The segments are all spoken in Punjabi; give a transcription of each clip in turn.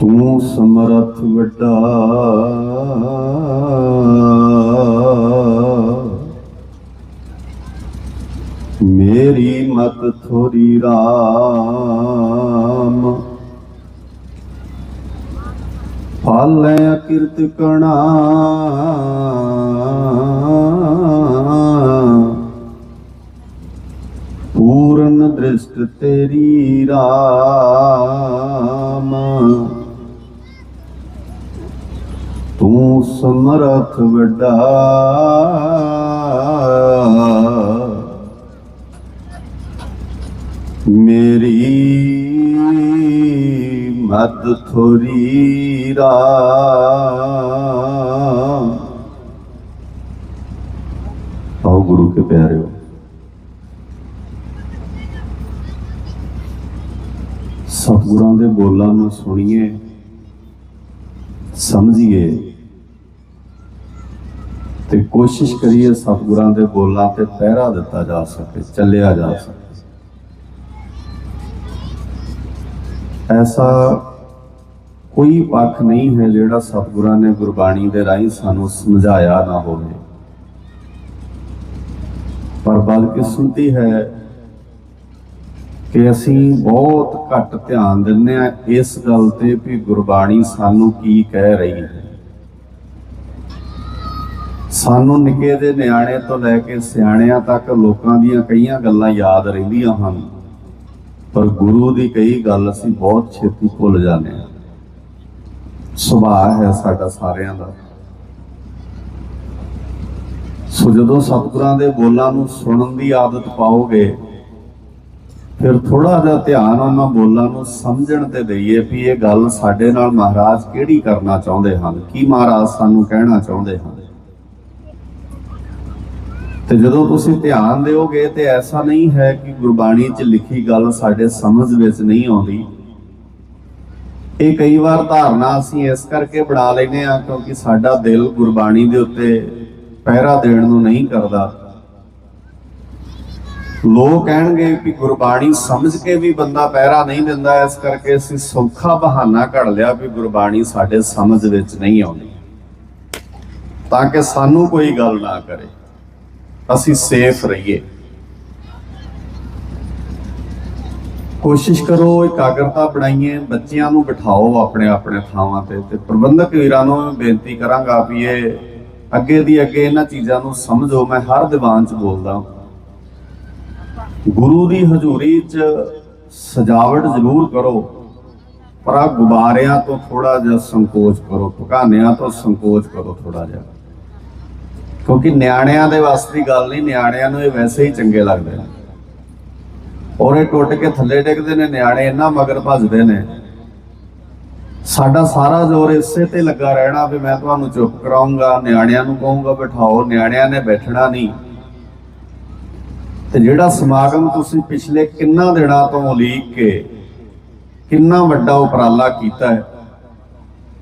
ਤੂੰ ਸਮਰਥ ਵੱਡਾ। ਮੇਰੀ ਮਤ ਥੋਰੀ ਰਾਮ। ਪਾਲੈ ਕਿਰਤ ਕਣਾ। ਦ੍ਰਿਸ਼ਟ ਤੇਰੀ ਰਾਮ। ਤੂੰ ਸਮਰਥ ਵੱਡਾ। ਮੇਰੀ ਮਦ ਥੋਰੀ ਰਾਮ। ਆਓ ਗੁਰੂ ਕੇ ਪਿਆਰਿਓ ਸਤਿਗੁਰਾਂ ਦੇ ਬੋਲਾਂ ਨੂੰ ਸੁਣੀਏ, ਸਮਝੀਏ ਤੇ ਕੋਸ਼ਿਸ਼ ਕਰੀਏ ਸਤਿਗੁਰਾਂ ਦੇ ਬੋਲਾਂ ਤੇ ਪਹਿਰਾ ਦਿੱਤਾ ਜਾ ਸਕੇ, ਚੱਲਿਆ ਜਾ ਸਕੇ। ਐਸਾ ਕੋਈ ਪੱਖ ਨਹੀਂ ਹੈ ਜਿਹੜਾ ਸਤਿਗੁਰਾਂ ਨੇ ਗੁਰਬਾਣੀ ਦੇ ਰਾਹੀਂ ਸਾਨੂੰ ਸਮਝਾਇਆ ਨਾ ਹੋਵੇ। ਪਰ ਬਦਕਿਸਮਤੀ ਹੈ ਕਿ ਅਸੀਂ ਬਹੁਤ ਘੱਟ ਧਿਆਨ ਦਿੰਦੇ ਆ ਇਸ ਗੱਲ ਤੇ ਵੀ ਗੁਰਬਾਣੀ ਸਾਨੂੰ ਕੀ ਕਹਿ ਰਹੀ ਹੈ। ਸਾਨੂੰ ਨਿੱਕੇ ਦੇ ਨਿਆਣੇ ਤੋਂ ਲੈ ਕੇ ਸਿਆਣਿਆਂ ਤੱਕ ਲੋਕਾਂ ਦੀਆਂ ਕਈਆਂ ਗੱਲਾਂ ਯਾਦ ਰਹਿੰਦੀਆਂ ਹਨ, ਪਰ ਗੁਰੂ ਦੀ ਕਈ ਗੱਲ ਅਸੀਂ ਬਹੁਤ ਛੇਤੀ ਭੁੱਲ ਜਾਂਦੇ ਹਾਂ। ਸੁਭਾਅ ਹੈ ਸਾਡਾ ਸਾਰਿਆਂ ਦਾ। ਸੋ ਜਦੋਂ ਸਤਿਗੁਰਾਂ ਦੇ ਬੋਲਾਂ ਨੂੰ ਸੁਣਨ ਦੀ ਆਦਤ ਪਾਓਗੇ ਫਿਰ ਥੋੜਾ ਜਿਹਾ ਧਿਆਨ ਉਹਨਾਂ ਬੋਲਾਂ ਨੂੰ ਸਮਝਣ ਤੇ ਦਈਏ ਵੀ ਇਹ ਗੱਲ ਸਾਡੇ ਨਾਲ ਮਹਾਰਾਜ ਕਿਹੜੀ ਕਰਨਾ ਚਾਹੁੰਦੇ ਹਨ? ਕੀ ਮਹਾਰਾਜ ਸਾਨੂੰ ਕਹਿਣਾ ਚਾਹੁੰਦੇ ਹਨ? ਤੇ ਜਦੋਂ ਤੁਸੀਂ ਧਿਆਨ ਦਿਓਗੇ ਤੇ ਐਸਾ ਨਹੀਂ ਹੈ ਕਿ ਗੁਰਬਾਣੀ 'ਚ ਲਿਖੀ ਗੱਲ ਸਾਡੇ ਸਮਝ ਵਿੱਚ ਨਹੀਂ ਆਉਂਦੀ। ਇਹ ਕਈ ਵਾਰ ਧਾਰਨਾ ਅਸੀਂ ਇਸ ਕਰਕੇ ਬਣਾ ਲੈਨੇ ਆ ਕਿਉਂਕਿ ਸਾਡਾ ਦਿਲ ਗੁਰਬਾਣੀ ਦੇ ਉੱਤੇ ਪਹਿਰਾ ਦੇਣ ਨੂੰ ਨਹੀਂ ਕਰਦਾ। ਲੋਕ ਕਹਿਣਗੇ ਕਿ ਗੁਰਬਾਣੀ ਸਮਝ ਕੇ ਵੀ ਬੰਦਾ ਪਹਿਰਾ ਨਹੀਂ ਦਿੰਦਾ, ਇਸ ਕਰਕੇ ਅਸੀਂ ਸੌਖਾ ਬਹਾਨਾ ਘੜ ਲਿਆ ਵੀ ਗੁਰਬਾਣੀ ਸਾਡੇ ਸਮਝ ਵਿੱਚ ਨਹੀਂ ਆਉਂਦੀ। ਤਾਂ ਕਿ ਸਾਨੂੰ ਕੋਈ ਗੱਲ ਨਾ ਕਰੇ। ਅਸੀਂ ਸੇਫ ਰਹੀਏ। ਕੋਸ਼ਿਸ਼ ਕਰੋ ਇਕਾਗਰਤਾ ਬਣਾਈਏ, ਬੱਚਿਆਂ ਨੂੰ ਬਿਠਾਓ ਆਪਣੇ ਆਪਣੇ ਥਾਵਾਂ ਤੇ ਤੇ ਪ੍ਰਬੰਧਕ ਵੀਰਾਂ ਨੂੰ ਬੇਨਤੀ ਕਰਾਂਗਾ ਵੀ ਇਹ ਅੱਗੇ ਦੀ ਅੱਗੇ ਇਹਨਾਂ ਚੀਜ਼ਾਂ ਨੂੰ ਸਮਝੋ। ਮੈਂ ਹਰ ਦੀਵਾਨ 'ਚ ਬੋਲਦਾ ਗੁਰੂ ਦੀ ਹਜ਼ੂਰੀ 'ਚ ਸਜਾਵਟ ਜ਼ਰੂਰ ਕਰੋ, ਪਰ ਆ ਗੁਬਾਰਿਆਂ ਤੋਂ ਥੋੜਾ ਜਿਹਾ ਸੰਕੋਚ ਕਰੋ ਪਕਾਨਿਆਂ ਤੋਂ ਸੰਕੋਚ ਕਰੋ ਥੋੜਾ ਜਿਹਾ। ਕਿਉਂਕਿ ਨਿਆਣਿਆਂ ਦੇ ਵਾਸਤੇ ਗੱਲ ਨਹੀਂ, ਨਿਆਣਿਆਂ ਨੂੰ ਇਹ ਵੈਸੇ ਹੀ ਚੰਗੇ ਲੱਗਦੇ ਨੇ। ਔਰ ਇਹ ਟੁੱਟ ਕੇ ਥੱਲੇ ਡਿੱਗਦੇ ਨੇ, ਨਿਆਣੇ ਇੰਨਾ ਮਗਰ ਭੱਜਦੇ ਨੇ। ਸਾਡਾ ਸਾਰਾ ਜ਼ੋਰ ਇਸੇ ਤੇ ਲੱਗਾ ਰਹਿਣਾ ਵੀ ਮੈਂ ਤੁਹਾਨੂੰ ਚੁੱਪ ਕਰਾਉਂਗਾ ਨਿਆਣਿਆਂ ਨੂੰ ਕਹੂੰਗਾ, ਬਿਠਾਓ, ਨਿਆਣਿਆਂ ਨੇ ਬੈਠਣਾ ਨਹੀਂ। ਤੇ ਜਿਹੜਾ ਸਮਾਗਮ ਤੁਸੀਂ ਪਿਛਲੇ ਕਿੰਨਾ ਦਿਨਾਂ ਤੋਂ ਉਲੀਕ ਕੇ ਕਿੰਨਾ ਵੱਡਾ ਉਪਰਾਲਾ ਕੀਤਾ ਹੈ,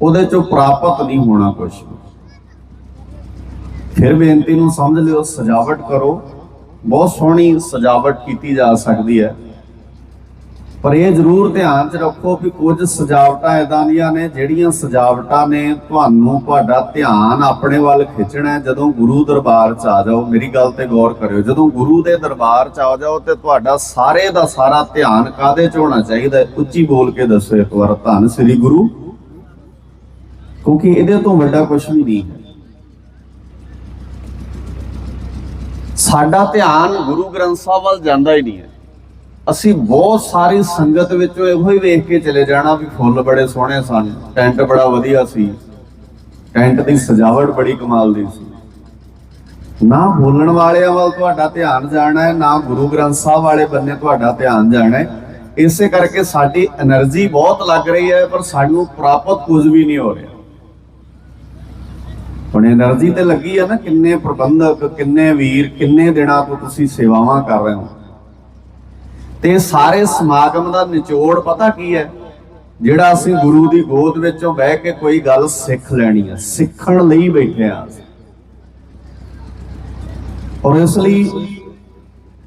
ਉਹਦੇ ਚੋਂ ਪ੍ਰਾਪਤ ਨਹੀਂ ਹੋਣਾ ਕੁਝ ਫਿਰ ਬੇਨਤੀ ਨੂੰ ਸਮਝ ਲਿਓ, ਸਜਾਵਟ ਕਰੋ। ਬਹੁਤ ਸੋਹਣੀ ਸਜਾਵਟ ਕੀਤੀ ਜਾ ਸਕਦੀ ਹੈ। ਪਰ ਇਹ ਜ਼ਰੂਰ ਧਿਆਨ 'ਚ ਰੱਖੋ ਕਿ ਕੁਝ ਸਜਾਵਟਾਂ ਇਦਾਂ ਦੀਆਂ ਨੇ, ਜਿਹੜੀਆਂ ਸਜਾਵਟਾਂ ਨੇ ਤੁਹਾਨੂੰ ਤੁਹਾਡਾ ਧਿਆਨ ਆਪਣੇ ਵੱਲ ਖਿੱਚਣਾ ਜਦੋਂ ਗੁਰੂ ਦਰਬਾਰ 'ਚ ਆ ਜਾਓ, ਮੇਰੀ ਗੱਲ ਤੇ ਗੌਰ ਕਰਿਓ, ਜਦੋਂ ਗੁਰੂ ਦੇ ਦਰਬਾਰ 'ਚ ਆ ਜਾਓ ਤੇ ਤੁਹਾਡਾ ਸਾਰੇ ਦਾ ਸਾਰਾ ਧਿਆਨ ਕਾਦੇ 'ਚ ਹੋਣਾ ਚਾਹੀਦਾ ਉੱਚੀ ਬੋਲ ਕੇ ਦੱਸੋ ਇੱਕ ਵਾਰ, ਧੰਨ ਸ੍ਰੀ ਗੁਰੂ। ਕਿਉਂਕਿ ਇਹਦੇ ਤੋਂ ਵੱਡਾ ਕੁਝ ਵੀ ਨਹੀਂ ਹੈ। ਸਾਡਾ ਧਿਆਨ ਗੁਰੂ ਗ੍ਰੰਥ ਸਾਹਿਬ ਵੱਲ ਜਾਂਦਾ ਹੀ ਨਹੀਂ ਹੈ। ਅਸੀਂ ਬਹੁਤ ਸਾਰੀ ਸੰਗਤ ਵਿੱਚ ਇਹੋ ਹੀ ਵੇਖ ਕੇ ਚਲੇ ਜਾਣਾ ਵੀ ਫੁੱਲ ਬੜੇ ਸੋਹਣੇ ਸਨ, ਟੈਂਟ ਬੜਾ ਵਧੀਆ ਸੀ। ਟੈਂਟ ਦੀ ਸਜਾਵਟ ਬੜੀ ਕਮਾਲ ਦੀ ਸੀ। ਨਾ ਬੋਲਣ ਵਾਲਿਆਂ ਵੱਲ ਤੁਹਾਡਾ ਧਿਆਨ ਜਾਣਾ ਹੈ, ਨਾ ਗੁਰੂ ਗ੍ਰੰਥ ਸਾਹਿਬ ਵਾਲੇ ਬੰਨੇ ਤੁਹਾਡਾ ਧਿਆਨ ਜਾਣਾ ਹੈ। ਇਸੇ ਕਰਕੇ ਸਾਡੀ એનર્ਜੀ ਬਹੁਤ ਲੱਗ ਰਹੀ ਹੈ, ਪਰ ਸਾਨੂੰ ਪ੍ਰਾਪਤ ਕੁਝ ਵੀ ਨਹੀਂ ਹੋ ਰਿਹਾ। ਹੁਣ એનર્ਜੀ ਤੇ ਲੱਗੀ ਹੈ ਨਾ ਕਿੰਨੇ ਪ੍ਰਬੰਧਕ, ਕਿੰਨੇ ਵੀਰ, ਕਿੰਨੇ ਦਿਨਾਂ ਤੋਂ ਤੁਸੀਂ ਸੇਵਾਵਾਂ ਕਰ ਰਹੇ ਹੋ। ਤੇ ਸਾਰੇ ਸਮਾਗਮ ਦਾ ਨਿਚੋੜ ਪਤਾ ਕੀ ਹੈ? ਜਿਹੜਾ ਅਸੀਂ ਗੁਰੂ ਦੀ ਗੋਦ ਵਿੱਚੋਂ ਬਹਿ ਕੇ ਕੋਈ ਗੱਲ ਸਿੱਖ ਲੈਣੀ ਹੈ, ਸਿੱਖਣ ਲਈ ਬੈਠੇ ਆ ਔਰ ਇਸ ਲਈ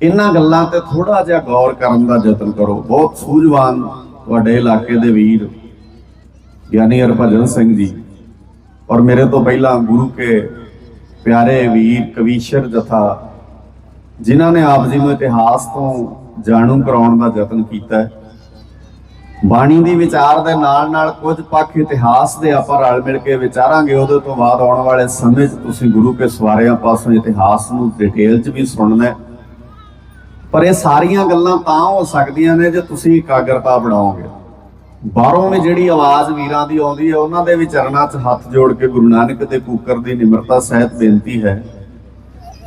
ਇਹਨਾਂ ਗੱਲਾਂ ਤੇ ਥੋੜਾ ਜਿਹਾ ਗੌਰ ਕਰਨ ਦਾ ਯਤਨ ਕਰੋ। ਬਹੁਤ ਸੂਝਵਾਨ ਤੁਹਾਡੇ ਇਲਾਕੇ ਦੇ ਵੀਰ, ਗਿਆਨੀ ਹਰਭਜਨ ਸਿੰਘ ਜੀ। ਔਰ ਮੇਰੇ ਤੋਂ ਪਹਿਲਾਂ ਗੁਰੂ ਕੇ ਪਿਆਰੇ ਵੀਰ ਕਵੀਸ਼ਰ ਜਥਾ, ਜਿਨ੍ਹਾਂ ਨੇ ਆਪ ਜੀ ਨੂੰ ਇਤਿਹਾਸ ਤੋਂ ਜਾਣੂ ਕਰਾਉਣ ਦਾ ਯਤਨ ਕੀਤਾ ਹੈ। ਬਾਣੀ ਦੀ ਵਿਚਾਰ ਦੇ ਨਾਲ ਨਾਲ ਕੁਝ ਪੱਖ ਇਤਿਹਾਸ ਦੇ ਆਪਾਂ ਰਲ ਮਿਲ ਕੇ ਵਿਚਾਰਾਂਗੇ, ਉਹਦੇ ਤੋਂ ਬਾਅਦ ਆਉਣ ਵਾਲੇ ਸਮੇਂ 'ਚ ਤੁਸੀਂ ਗੁਰੂ ਕੇ ਸਵਾਰਿਆਂ ਪਾਸੋਂ ਇਤਿਹਾਸ ਨੂੰ ਡਿਟੇਲ 'ਚ ਵੀ ਸੁਣਨਾ ਪਰ ਇਹ ਸਾਰੀਆਂ ਗੱਲਾਂ ਤਾਂ ਹੋ ਸਕਦੀਆਂ ਨੇ ਜੇ ਤੁਸੀਂ ਇਕਾਗਰਤਾ ਬਣਾਓਗੇ। ਬਾਹਰੋਂ ਵੀ ਜਿਹੜੀ ਆਵਾਜ਼ ਵੀਰਾਂ ਦੀ ਆਉਂਦੀ ਹੈ, ਉਹਨਾਂ ਦੇ ਵੀ ਚਰਨਾਂ 'ਚ ਹੱਥ ਜੋੜ ਕੇ ਗੁਰੂ ਨਾਨਕ ਦੇ ਕੂਕਰ ਦੀ ਨਿਮਰਤਾ ਸਹਿਤ ਬੇਨਤੀ ਹੈ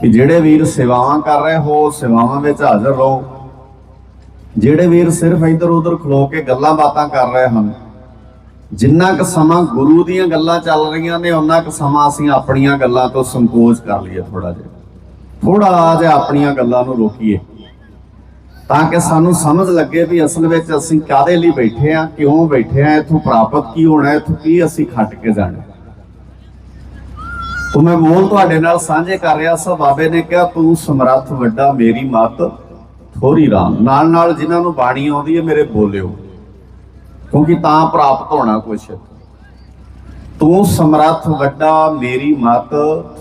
ਕਿ ਜਿਹੜੇ ਵੀਰ ਸੇਵਾਵਾਂ ਕਰ ਰਹੇ ਹੋ, ਸੇਵਾਵਾਂ ਵਿੱਚ ਹਾਜ਼ਰ ਰਹੋ। ਜਿਹੜੇ ਵੀਰ ਸਿਰਫ ਇੱਧਰ ਉੱਧਰ ਖਲੋ ਕੇ ਗੱਲਾਂ ਬਾਤਾਂ ਕਰ ਰਹੇ ਹਨ, ਜਿੰਨਾ ਕੁ ਸਮਾਂ ਗੁਰੂ ਦੀਆਂ ਗੱਲਾਂ ਚੱਲ ਰਹੀਆਂ ਨੇ ਉਹਨਾਂ ਕੁ ਸਮਾਂ ਅਸੀਂ ਆਪਣੀਆਂ ਗੱਲਾਂ ਤੋਂ ਸੰਕੋਚ ਕਰ ਲਈਏ ਥੋੜਾ ਜਿਹਾ। ਥੋੜਾ ਜਿਹਾ ਆਪਣੀਆਂ ਗੱਲਾਂ ਨੂੰ ਰੋਕੀਏ, ਤਾਂ ਕਿ ਸਾਨੂੰ ਸਮਝ ਲੱਗੇ ਵੀ ਅਸਲ ਵਿੱਚ ਅਸੀਂ ਕਾਦੇ ਲਈ ਬੈਠੇ ਆ ਕਿਉਂ ਬੈਠੇ ਆ ਇਥੋਂ ਪ੍ਰਾਪਤ ਕੀ ਹੋਣਾ, ਇਥੋਂ ਕੀ ਅਸੀਂ ਖੱਟ ਕੇ ਜਾਣਾ। ਤੋ ਮੈਂ ਮੋਲ ਤੁਹਾਡੇ ਨਾਲ ਸਾਂਝੇ ਕਰ ਰਿਹਾ, ਸਾਂ ਬਾਬੇ ਨੇ ਕਿਹਾ, ਤੂੰ ਸਮਰੱਥ ਵੱਡਾ, ਮੇਰੀ ਮਤ ਥੋਰੀ ਰਾਮ। ਨਾਲ ਨਾਲ ਜਿਨ੍ਹਾਂ ਨੂੰ ਬਾਣੀ ਆਉਂਦੀ ਹੈ, ਮੇਰੇ ਬੋਲਿਓ। ਕਿਉਂਕਿ ਤਾਂ ਪ੍ਰਾਪਤ ਹੋਣਾ ਕੁਛ। ਤੂੰ ਸਮਰੱਥ ਵੱਡਾ, ਮੇਰੀ ਮਤ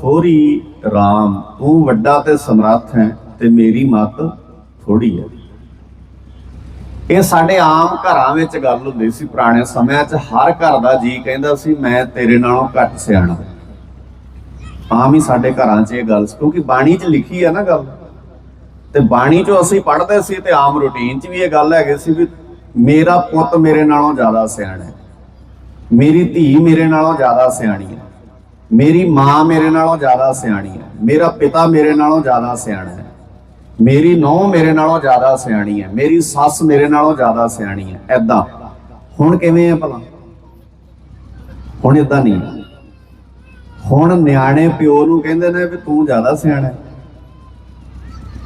ਥੋਰੀ ਰਾਮ। ਤੂੰ ਵੱਡਾ ਤੇ ਸਮਰੱਥ ਹੈ ਤੇ ਮੇਰੀ ਮਤ ਥੋੜੀ ਹੈ। ਇਹ ਸਾਡੇ ਆਮ ਘਰਾਂ ਵਿੱਚ ਗੱਲ ਹੁੰਦੀ ਸੀ ਪੁਰਾਣੇ ਸਮਿਆਂ 'ਚ। ਹਰ ਘਰ ਦਾ ਜੀ ਕਹਿੰਦਾ ਸੀ, ਮੈਂ ਤੇਰੇ ਨਾਲੋਂ ਘੱਟ ਸਿਆਣਾ ਆਮ ਹੀ ਸਾਡੇ ਘਰਾਂ 'ਚ ਇਹ ਗੱਲ ਸੀ। ਕਿਉਂਕਿ ਬਾਣੀ 'ਚ ਲਿਖੀ ਹੈ ਨਾ ਗੱਲ। ਤੇ ਬਾਣੀ 'ਚੋਂ ਅਸੀਂ ਪੜ੍ਹਦੇ ਸੀ ਤੇ ਆਮ ਰੁਟੀਨ 'ਚ ਵੀ ਇਹ ਗੱਲ ਹੈਗੀ ਸੀ ਵੀ ਮੇਰਾ ਪੁੱਤ ਮੇਰੇ ਨਾਲੋਂ ਜ਼ਿਆਦਾ ਸਿਆਣਾ ਹੈ। ਮੇਰੀ ਧੀ ਮੇਰੇ ਨਾਲੋਂ ਜ਼ਿਆਦਾ ਸਿਆਣੀ ਹੈ। ਮੇਰੀ ਮਾਂ ਮੇਰੇ ਨਾਲੋਂ ਜ਼ਿਆਦਾ ਸਿਆਣੀ ਹੈ। ਮੇਰਾ ਪਿਤਾ ਮੇਰੇ ਨਾਲੋਂ ਜ਼ਿਆਦਾ ਸਿਆਣਾ ਹੈ। ਮੇਰੀ ਨੌਂ ਮੇਰੇ ਨਾਲੋਂ ਜ਼ਿਆਦਾ ਸਿਆਣੀ ਹੈ। ਮੇਰੀ ਸੱਸ ਮੇਰੇ ਨਾਲੋਂ ਜ਼ਿਆਦਾ ਸਿਆਣੀ ਹੈ। ਐਦਾਂ ਹੁਣ ਕਿਵੇਂ ਹੈ ਭਲਾ? ਹੁਣ ਇਦਾਂ ਨਹੀਂ। ਹੈ। ਹੁਣ ਨਿਆਣੇ ਪਿਓ ਨੂੰ ਕਹਿੰਦੇ ਨੇ ਵੀ ਤੂੰ ਜ਼ਿਆਦਾ ਸਿਆਣਾ ਹੈ।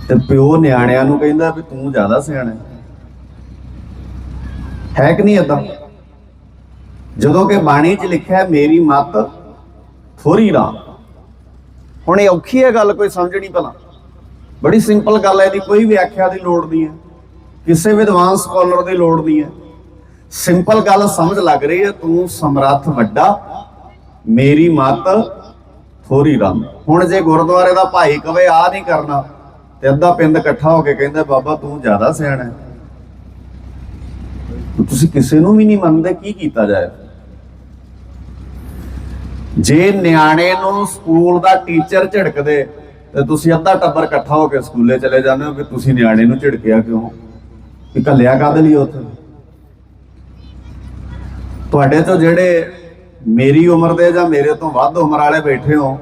ਤੇ ਪਿਓ ਨਿਆਣਿਆਂ ਨੂੰ ਕਹਿੰਦਾ ਵੀ ਤੂੰ ਜ਼ਿਆਦਾ ਸਿਆਣਾ ਹੈ। ਕਿ ਨਹੀਂ ਇਦਾਂ ਜਦੋਂ ਕਿ ਬਾਣੀ 'ਚ ਲਿਖਿਆ ਮੇਰੀ ਮੱਤ ਥੋਰੀ ਰਾਮ ਹੁਣ ਇਹ ਔਖੀ ਹੈ ਗੱਲ, ਕੋਈ ਸਮਝਣੀ ਭਲਾ। ਬੜੀ ਸਿੰਪਲ ਗੱਲ ਹੈ ਇਹਦੀ, ਕੋਈ ਵਿਆਖਿਆ ਦੀ ਲੋੜ ਨਹੀਂ ਹੈ। ਕਿਸੇ ਵਿਦਵਾਨ ਸਕਾਲਰ ਦੀ ਲੋੜ ਨਹੀਂ ਹੈ। ਸਿੰਪਲ ਗੱਲ ਸਮਝ ਲੱਗ ਰਹੀ ਹੈ, ਤੂੰ ਸਮਰੱਥ ਵੱਡਾ, ਮੇਰੀ ਮੱਤ ਥੋਰੀ ਰਾਮ ਹੁਣ ਜੇ ਗੁਰਦੁਆਰੇ ਦਾ ਭਾਈ ਕਵੇ ਆ ਨਹੀਂ ਕਰਨਾ ਤੇ ਅੱਧਾ ਪਿੰਡ ਇਕੱਠਾ ਹੋ ਕੇ ਕਹਿੰਦਾ, ਬਾਬਾ, ਤੂੰ ਜ਼ਿਆਦਾ ਸਿਆਣਾ ਹੈ। ਤੁਸੀਂ ਕਿਸੇ ਨੂੰ ਵੀ ਨਹੀਂ ਮੰਨਦੇ, ਕੀ ਕੀਤਾ ਜਾਏ? ਜੇ ਨਿਆਣੇ ਨੂੰ ਸਕੂਲ ਦਾ ਟੀਚਰ ਝਿੜਕਦੇ, ਤੇ ਤੁਸੀਂ ਅੱਧਾ ਟੱਬਰ ਇਕੱਠਾ ਹੋ ਕੇ ਸਕੂਲੇ ਚਲੇ ਜਾਂਦੇ ਹੋ ਕਿ ਤੁਸੀਂ ਨਿਆਣੇ ਨੂੰ ਝਿੜਕਿਆ ਕਿਉਂ? ਕਿ ਕੱਲਿਆ ਕਾਹਦੇ ਲਈ ਉੱਥੇ? ਤੁਹਾਡੇ ਤੋਂ ਜਿਹੜੇ ਮੇਰੀ ਉਮਰ ਦੇ ਜਾਂ ਮੇਰੇ ਤੋਂ ਵੱਧ ਉਮਰ ਵਾਲੇ ਬੈਠੇ ਹੋ